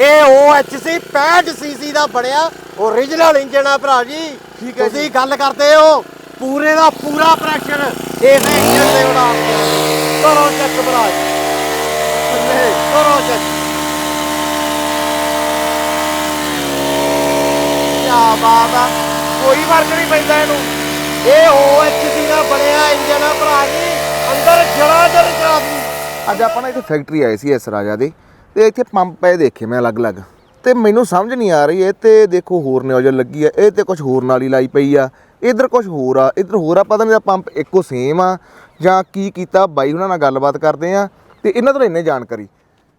ਇਹ OHC 65 ਸੀਸੀ ਦਾ ਬਣਿਆ। Original engine ਆ ਭਰਾ ਜੀ। ਠੀਕ ਹੈ ਤੁਸੀਂ ਗੱਲ ਕਰਦੇ ਹੋ। ਪੂਰੇ ਦਾ ਪੂਰਾ ਪ੍ਰੈਸ਼ਰ ਇਸੇ ਇੰਜਨ ਦੇ ਉਡਾ ਕਰੋ ਚੱਕ ਭਰਾ ਜੀ। ਕਰੋ ਚੱਕ ਬਾਤ ਆ। ਕੋਈ ਫ਼ਰਕ ਨਹੀਂ ਪੈਂਦਾ ਇਹਨੂੰ। ਇਹ OHC ਦਾ ਬਣਿਆ ਇੰਜਨ ਆ ਭਰਾ ਜੀ। ਅੰਦਰ ਜੜ ਚੜਾਦੀ ਅੱਜ ਆਪਾਂ ਨਾ ਇੱਥੇ ਫੈਕਟਰੀ ਆਏ ਸੀ ਇਸ ਰਾਜਾ ਦੇ। ਤੇ ਇੱਥੇ ਪੰਪ ਪਏ ਦੇਖੇ ਮੈਂ ਅਲੱਗ-ਅਲੱਗ। ਤੇ ਮੈਨੂੰ ਸਮਝ ਨਹੀਂ ਆ ਰਹੀ ਇਹ ਤੇ ਦੇਖੋ ਹੋਰ ਨਿਊਜ਼ਲ ਲੱਗੀ ਆ ਇਹ ਤੇ ਕੁਝ ਹੋਰ ਨਾਲ ਹੀ ਲਾਈ ਪਈ ਆ ਇਧਰ ਕੁਝ ਹੋਰ ਆ ਇਧਰ ਹੋਰ ਆ ਪਤਾ ਨਹੀਂ ਦਾ ਪੰਪ ਇੱਕੋ ਸੇਮ ਆ ਜਾਂ ਕੀ ਕੀਤਾ ਬਾਈ ਉਹਨਾਂ ਨਾਲ ਗੱਲਬਾਤ ਕਰਦੇ ਆ ਤੇ ਇਹਨਾਂ ਤੋਂ ਲੈਣੇ ਜਾਣਕਾਰੀ।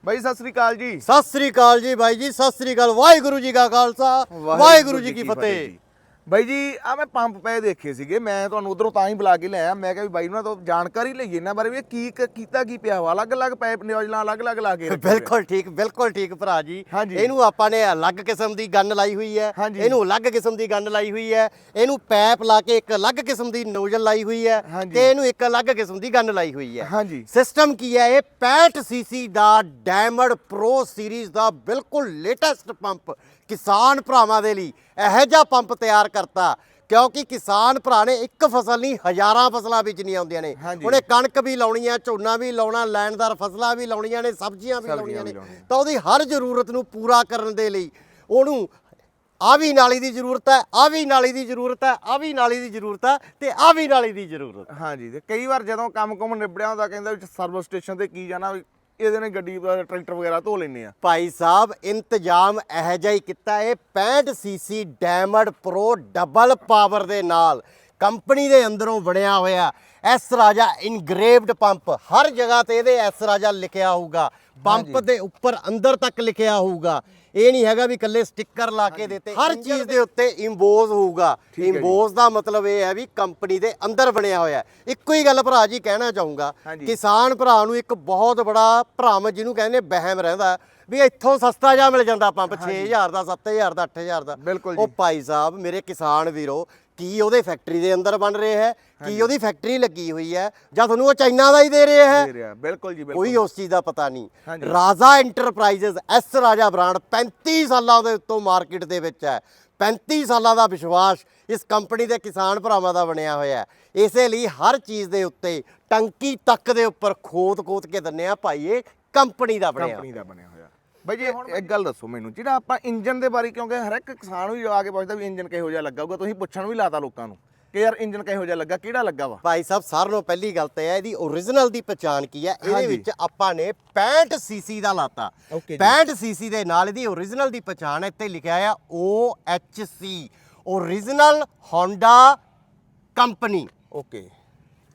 ਬਾਈ ਸਤਿ ਸ੍ਰੀ ਅਕਾਲ ਜੀ। ਸਤਿ ਸ੍ਰੀ ਅਕਾਲ ਜੀ ਬਾਈ ਜੀ ਸਤਿ ਸ੍ਰੀ ਅਕਾਲ ਵਾਹਿਗੁਰੂ ਜੀ ਕਾ ਖਾਲਸਾ ਵਾਹਿਗੁਰੂ ਜੀ ਕੀ ਫਤਿਹ। ਬਾਈ ਜੀ ਆ ਮੈਂ ਪੰਪ ਪਏ ਦੇਖੇ ਸੀਗੇ ਮੈਂ ਤੁਹਾਨੂੰ ਉਧਰੋਂ ਤਾਂ ਹੀ ਬੁਲਾ ਕੇ ਲਿਆਇਆ ਮੈਂ ਕਿਹਾ ਵੀ ਬਾਈ ਉਹਨਾਂ ਤੋਂ ਜਾਣਕਾਰੀ ਲਈਏ ਇਹਨਾਂ ਬਾਰੇ ਵੀ ਇਹ ਕੀ ਕ- ਕੀਤਾ ਕੀ ਪਿਆ ਵਾ ਅਲੱਗ-ਅਲੱਗ ਪਾਈਪ ਨਿਊਜ਼ਲਾਂ ਅਲੱਗ-ਅਲੱਗ ਲਾ ਕੇ ਰੱਖੇ ਹੋਏ ਆ। ਬਿਲਕੁਲ ਠੀਕ ਬਿਲਕੁਲ ਠੀਕ ਭਰਾ ਜੀ ਹਾਂਜੀ। ਇਹਨੂੰ ਆਪਾਂ ਨੇ ਅਲੱਗ ਕਿਸਮ ਦੀ ਗੰਨ ਲਾਈ ਹੋਈ ਹੈ ਹਾਂਜੀ। ਇਹਨੂੰ ਅਲੱਗ ਕਿਸਮ ਦੀ ਗੰਨ ਲਾਈ ਹੋਈ ਹੈ ਇਹਨੂੰ ਪੈਪ ਲਾ ਕੇ ਇੱਕ ਅਲੱਗ ਕਿਸਮ ਦੀ ਨੋਜ਼ਲ ਲਾਈ ਹੋਈ ਹੈ ਹਾਂਜੀ। ਤੇ ਇਹਨੂੰ ਇੱਕ ਅਲੱਗ ਕਿਸਮ ਦੀ ਗੰਨ ਲਾਈ ਹੋਈ ਹੈ ਹਾਂਜੀ ਸਿਸਟਮ ਕੀ ਹੈ ਇਹ 65 ਸੀਸੀ ਦਾ ਡਾਇਮੰਡ ਪ੍ਰੋ ਸੀਰੀਜ਼ ਦਾ ਬਿਲਕੁਲ ਲੇਟੈਸਟ ਪੰਪ ਕਿਸਾਨ ਭਰਾਵਾਂ ਦੇ ਲਈ ਇਹੋ ਜਿਹਾ ਪੰਪ ਤਿਆਰ ਕਰਤਾ ਕਿਉਂਕਿ ਕਿਸਾਨ ਭਰਾ ਨੇ ਇੱਕ ਫਸਲ ਨਹੀਂ ਹਜ਼ਾਰਾਂ ਫਸਲਾਂ ਬੀਜਣੀਆਂ ਹੁੰਦੀਆਂ ਨੇ। ਉਹਨੇ ਕਣਕ ਵੀ ਲਾਉਣੀ ਹੈ ਝੋਨਾ ਵੀ ਲਾਉਣਾ ਲੈਣਦਾਰ ਫਸਲਾਂ ਵੀ ਲਾਉਣੀਆਂ ਨੇ ਸਬਜ਼ੀਆਂ ਵੀ ਲਾਉਣੀਆਂ ਨੇ। ਤਾਂ ਉਹਦੀ ਹਰ ਜ਼ਰੂਰਤ ਨੂੰ ਪੂਰਾ ਕਰਨ ਦੇ ਲਈ ਉਹਨੂੰ ਆ ਵੀ ਨਾਲੀ ਦੀ ਜ਼ਰੂਰਤ ਹੈ ਆ ਵੀ ਨਾਲੀ ਦੀ ਜ਼ਰੂਰਤ ਹੈ ਆ ਵੀ ਨਾਲੀ ਦੀ ਜ਼ਰੂਰਤ ਹੈ ਤੇ ਆ ਵੀ ਨਾਲੀ ਦੀ ਜ਼ਰੂਰਤ। ਹਾਂਜੀ ਤੇ ਕਈ ਵਾਰ ਜਦੋਂ ਕੰਮ ਕੁਮ ਨਿਬੜਿਆ ਹੁੰਦਾ ਕਹਿੰਦਾ ਵੀ ਸਰਵਿਸ ਸਟੇਸ਼ਨ ਤੇ ਕੀ ਜਾਣਾ ਇਹਦੇ ਨੇ ਗੱਡੀ ਟਰੈਕਟਰ ਵਗੈਰਾ ਧੋ ਲੈਨੇ ਆ। ਭਾਈ ਸਾਹਿਬ ਇੰਤਜ਼ਾਮ ਇਹੋ ਜਿਹਾ ਹੀ ਕੀਤਾ ਇਹ 65 C C diamond pro double power ਦੇ ਨਾਲ। ਕੰਪਨੀ ਦੇ ਅੰਦਰੋਂ ਬਣਿਆ ਹੋਇਆ ਐਸ ਰਾਜਾ ਇਨਗਰੇਵਡ ਪੰਪ। ਹਰ ਜਗ੍ਹਾ ਤੇ ਇਹਦੇ ਐਸ ਰਾਜਾ ਲਿਖਿਆ ਹੋਊਗਾ। ਪੰਪ ਦੇ ਉੱਪਰ ਅੰਦਰ ਤੱਕ ਲਿਖਿਆ ਹੋਊਗਾ। ਇਹ ਨਹੀਂ ਹੈਗਾ ਵੀ ਕੱਲੇ ਸਟicker ਲਾ ਕੇ ਦਿੱਤੇ ਹਰ ਚੀਜ਼ ਦੇ ਉੱਤੇ ਇੰਬੋਜ਼ ਹੋਊਗਾ। ਇੰਬੋਜ਼ ਦਾ ਮਤਲਬ ਇਹ ਹੈ ਵੀ ਕੰਪਨੀ ਦੇ ਅੰਦਰ ਬਣਿਆ ਹੋਇਆ। ਇੱਕੋ ਹੀ ਗੱਲ ਭਰਾ ਜੀ ਕਹਿਣਾ ਚਾਹੂੰਗਾ। ਕਿਸਾਨ ਭਰਾ ਨੂੰ ਇੱਕ ਬਹੁਤ ਬੜਾ ਭਰਮ ਜਿਹਨੂੰ ਕਹਿੰਦੇ ਵਹਿਮ ਰਹਿੰਦਾ ਵੀ ਇੱਥੋਂ ਸਸਤਾ ਜਾ ਮਿਲ ਜਾਂਦਾ ਪੰਪ 6000 ਦਾ 7000 ਦਾ 8000 ਦਾ ਉਹ। ਭਾਈ ਸਾਹਿਬ ਮੇਰੇ ਕਿਸਾਨ ਵੀਰੋ ਕੀ ਉਹਦੇ ਫੈਕਟਰੀ ਦੇ ਅੰਦਰ ਬਣ ਰਿਹਾ ਹੈ ਕੀ ਉਹਦੀ ਫੈਕਟਰੀ ਲੱਗੀ ਹੋਈ ਹੈ ਜਾਂ ਤੁਹਾਨੂੰ ਉਹ ਚਾਈਨਾ ਦਾ ਹੀ ਦੇ ਰਿਹਾ ਹੈ? ਦੇ ਰਿਹਾ ਬਿਲਕੁਲ ਜੀ ਕੋਈ ਬਿਲਕੁਲ। ਉਸ ਚੀਜ਼ ਦਾ ਪਤਾ ਨਹੀਂ। ਹਾਂਜੀ। ਰਾਜਾ ਇੰਟਰਪ੍ਰਾਈਜ਼ਸ ਐਸ ਰਾਜਾ ਬ੍ਰਾਂਡ 35 ਸਾਲਾਂ ਦੇ ਉੱਤੋਂ ਮਾਰਕੀਟ ਦੇ ਵਿੱਚ ਹੈ। 35 ਸਾਲਾਂ ਦਾ ਵਿਸ਼ਵਾਸ ਇਸ ਕੰਪਨੀ ਦੇ ਕਿਸਾਨ ਭਰਾਵਾਂ ਦਾ ਬਣਿਆ ਹੋਇਆ ਹੈ। ਇਸੇ ਲਈ ਹਰ ਚੀਜ਼ ਦੇ ਉੱਤੇ ਟੰਕੀ ਤੱਕ ਦੇ ਉੱਪਰ ਖੋਦ-ਖੋਦ ਕੇ ਦਿੰਨੇ ਆ ਭਾਈ ਇਹ ਕੰਪਨੀ ਦਾ ਬਣਿਆ ਕੰਪਨੀ ਦਾ ਬਣਿਆ ਹੋਇਆ। ਬਾਈ ਜੀ ਇੱਕ ਗੱਲ ਦੱਸੋ ਮੈਨੂੰ ਜਿਹੜਾ ਆਪਾਂ ਇੰਜਨ ਦੇ ਬਾਰੇ ਕਿਉਂਕਿ ਹਰ ਇੱਕ ਕਿਸਾਨ ਵੀ ਆ ਕੇ ਪੁੱਛਦਾ ਵੀ ਇੰਜਨ ਕਿਹੋ ਜਿਹਾ ਲੱਗਾ ਹੋਊਗਾ ਤੁਸੀਂ ਪੁੱਛਣ ਵੀ ਲਾਤਾ ਲੋਕਾਂ ਨੂੰ ਕਿ ਯਾਰ ਇੰਜਨ ਕਿਹੋ ਜਿਹਾ ਲੱਗਾ ਕਿਹੜਾ ਲੱਗਾ ਵਾ? ਭਾਈ ਸਾਹਿਬ ਸਾਰਿਆਂ ਨਾਲੋਂ ਪਹਿਲੀ ਗੱਲ ਤਾਂ ਹੈ ਇਹਦੀ ਓਰੀਜਨਲ ਦੀ ਪਛਾਣ ਕੀ ਹੈ? ਇਹਦੇ। ਵਿੱਚ ਆਪਾਂ ਨੇ 65 ਸੀਸੀ ਦਾ ਲਾਤਾ। Okay ਜੀ। 65 ਸੀਸੀ ਦੇ ਨਾਲ ਇਹਦੀ ਓਰੀਜਨਲ ਦੀ ਪਛਾਣ ਇੱਥੇ ਲਿਖਿਆ ਆ OHC original Honda company okay.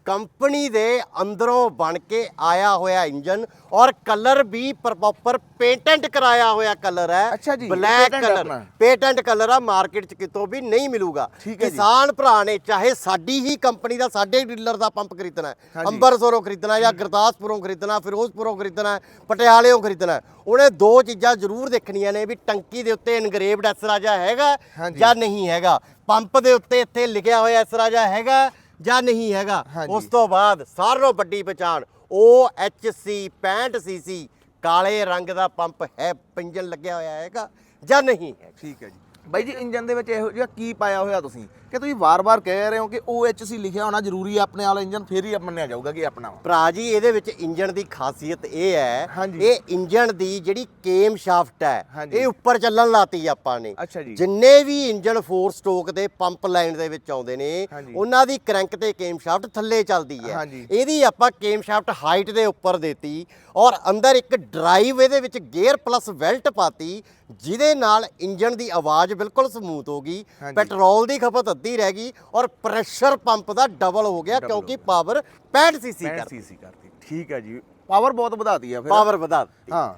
Company ਦੇ ਅੰਦਰੋਂ ਬਣ ਕੇ ਆਇਆ ਹੋਇਆ ਇੰਜਨ ਔਰ ਕਲਰ ਵੀ ਪ੍ਰੋਪਰ ਪੇਟੈਂਟ ਕਰਾਇਆ ਹੋਇਆ ਕਲਰ ਹੈ ਅੱਛਾ ਜੀ, ਬਲੈਕ patent ਕਲਰ ਆਪਣਾ। ਪੇਟੈਂਟ ਕਲਰ ਆ ਮਾਰਕੀਟ 'ਚ ਕਿਤੋਂ ਵੀ ਨਹੀਂ ਮਿਲੂਗਾ ਠੀਕ ਹੈ ਜੀ। ਕਿਸਾਨ ਭਰਾ ਨੇ ਚਾਹੇ ਸਾਡੀ ਹੀ ਕੰਪਨੀ ਦਾ ਸਾਡੇ ਡੀਲਰ ਦਾ ਪੰਪ ਖਰੀਦਣਾ ਹੈ ਹਾਂਜੀ। ਅੰਬਰਸਰੋਂ ਖਰੀਦਣਾ ਜਾਂ ਗੁਰਦਾਸਪੁਰੋਂ ਖਰੀਦਣਾ ਫਿਰੋਜ਼ਪੁਰੋਂ ਖਰੀਦਣਾ ਪਟਿਆਲੇੋਂ ਖਰੀਦਣਾ ਉਹਨੇ ਦੋ ਚੀਜ਼ਾਂ ਜ਼ਰੂਰ ਦੇਖਣੀਆਂ ਨੇ ਵੀ ਟੰਕੀ ਦੇ ਉੱਤੇ ਇਨਗਰੇਵਡ ਐਸਰਾਜਾ ਹੈਗਾ ਹਾਂਜੀ। ਜਾਂ ਨਹੀਂ ਹੈਗਾ ਪੰਪ ਦੇ ਉੱਤੇ ਇੱਥੇ ਲਿਖਿਆ ਹੋਇਆ ਐਸਰਾਜਾ ਹੈਗਾ ਜਾਂ ਨਹੀਂ ਹੈਗਾ। ਹਾਂਜੀ। ਉਸ ਤੋਂ ਬਾਅਦ ਸਾਰਿਆਂ ਨਾਲੋਂ ਵੱਡੀ ਪਛਾਣ OHC 65 ਸੀਸੀ ਕਾਲੇ ਰੰਗ ਦਾ ਪੰਪ ਹੈ ਪਿੰਜਨ ਲੱਗਿਆ ਹੋਇਆ ਹੈਗਾ ਜਾਂ ਨਹੀਂ ਹੈ ਠੀਕ ਹੈ ਜੀ। ਬਾਈ ਜੀ ਇੰਜਨ ਦੇ ਵਿੱਚ ਇਹੋ ਜਿਹਾ ਕੀ ਪਾਇਆ ਹੋਇਆ ਤੁਸੀਂ? ਕਿ ਤੁਸੀਂ ਵਾਰ-ਵਾਰ ਕਹਿ ਰਹੇ ਹੋ ਕਿ OHC ਲਿਖਿਆ ਹੋਣਾ ਜ਼ਰੂਰੀ ਹੈ ਆਪਣੇ ਵਾਲਾ ਇੰਜਨ ਫੇਰ ਹੀ ਮੰਨਿਆ ਜਾਊਗਾ ਕਿ ਆਪਣਾ ਵਾ। ਭਰਾ ਜੀ ਇਹਦੇ ਵਿੱਚ ਇੰਜਨ ਦੀ ਖਾਸੀਅਤ ਇਹ ਹੈ ਹਾਂਜੀ। ਇਹ ਇੰਜਨ ਦੀ ਜਿਹੜੀ ਕੇਮ ਸ਼ਾਫਟ ਹੈ ਹਾਂਜੀ। ਇਹ ਉੱਪਰ ਚੱਲਣ ਲਾਤੀ ਆਪਾਂ ਨੇ ਅੱਛਾ ਜੀ ਜਿੰਨੇ ਵੀ ਇੰਜਨ 4 ਸਟੋਕ ਦੇ ਪੰਪ ਲਾਈਨ ਦੇ ਵਿੱਚ ਆਉਂਦੇ ਨੇ ਹਾਂਜੀ। ਉਹਨਾਂ ਦੀ ਕ੍ਰੈਂਕ ਤੇ ਕੇਮ ਸ਼ਾਫਟ ਥੱਲੇ ਚੱਲਦੀ ਹੈ ਹਾਂਜੀ। ਇਹਦੀ ਆਪਾਂ ਕੇਮ ਸ਼ਾਫਟ ਹਾਈਟ ਦੇ ਉੱਪਰ ਦੇਤੀ ਔਰ ਅੰਦਰ ਇੱਕ ਡਰਾਈਵ ਇਹਦੇ ਵਿੱਚ ਗੇਅਰ ਪਲੱਸ ਵੈਲਟ ਪਾਤੀ ਜਿਹਦੇ ਨਾਲ ਇੰਜਨ ਦੀ ਆਵਾਜ਼ ਬਿਲਕੁਲ ਸਮੂਥ ਹੋ ਗਈ ਹਾਂਜੀ। ਪੈਟਰੋਲ ਦੀ ਖਪਤ ਅੱਧੀ ਰਹਿ ਗਈ ਔਰ ਪ੍ਰੈਸ਼ਰ ਪੰਪ ਦਾ ਡਬਲ ਹੋ ਗਿਆ ਕਿਉਂਕਿ ਪਾਵਰ 65 ਸੀਸੀ 65 ਕਰ ਸੀਸੀ ਕਰਤੀ। ਠੀਕ ਹੈ ਜੀ। ਪਾਵਰ ਬਹੁਤ ਵਧਾਤੀ ਆ ਫਿਰ। ਪਾਵਰ ਵਧਾ ਦਿੱਤੀ ਹਾਂ।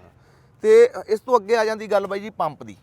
ਤੇ ਇਸ ਤੋਂ ਅੱਗੇ ਆ ਜਾਂਦੀ ਗੱਲ ਬਾਈ ਜੀ ਪੰਪ ਦੀ।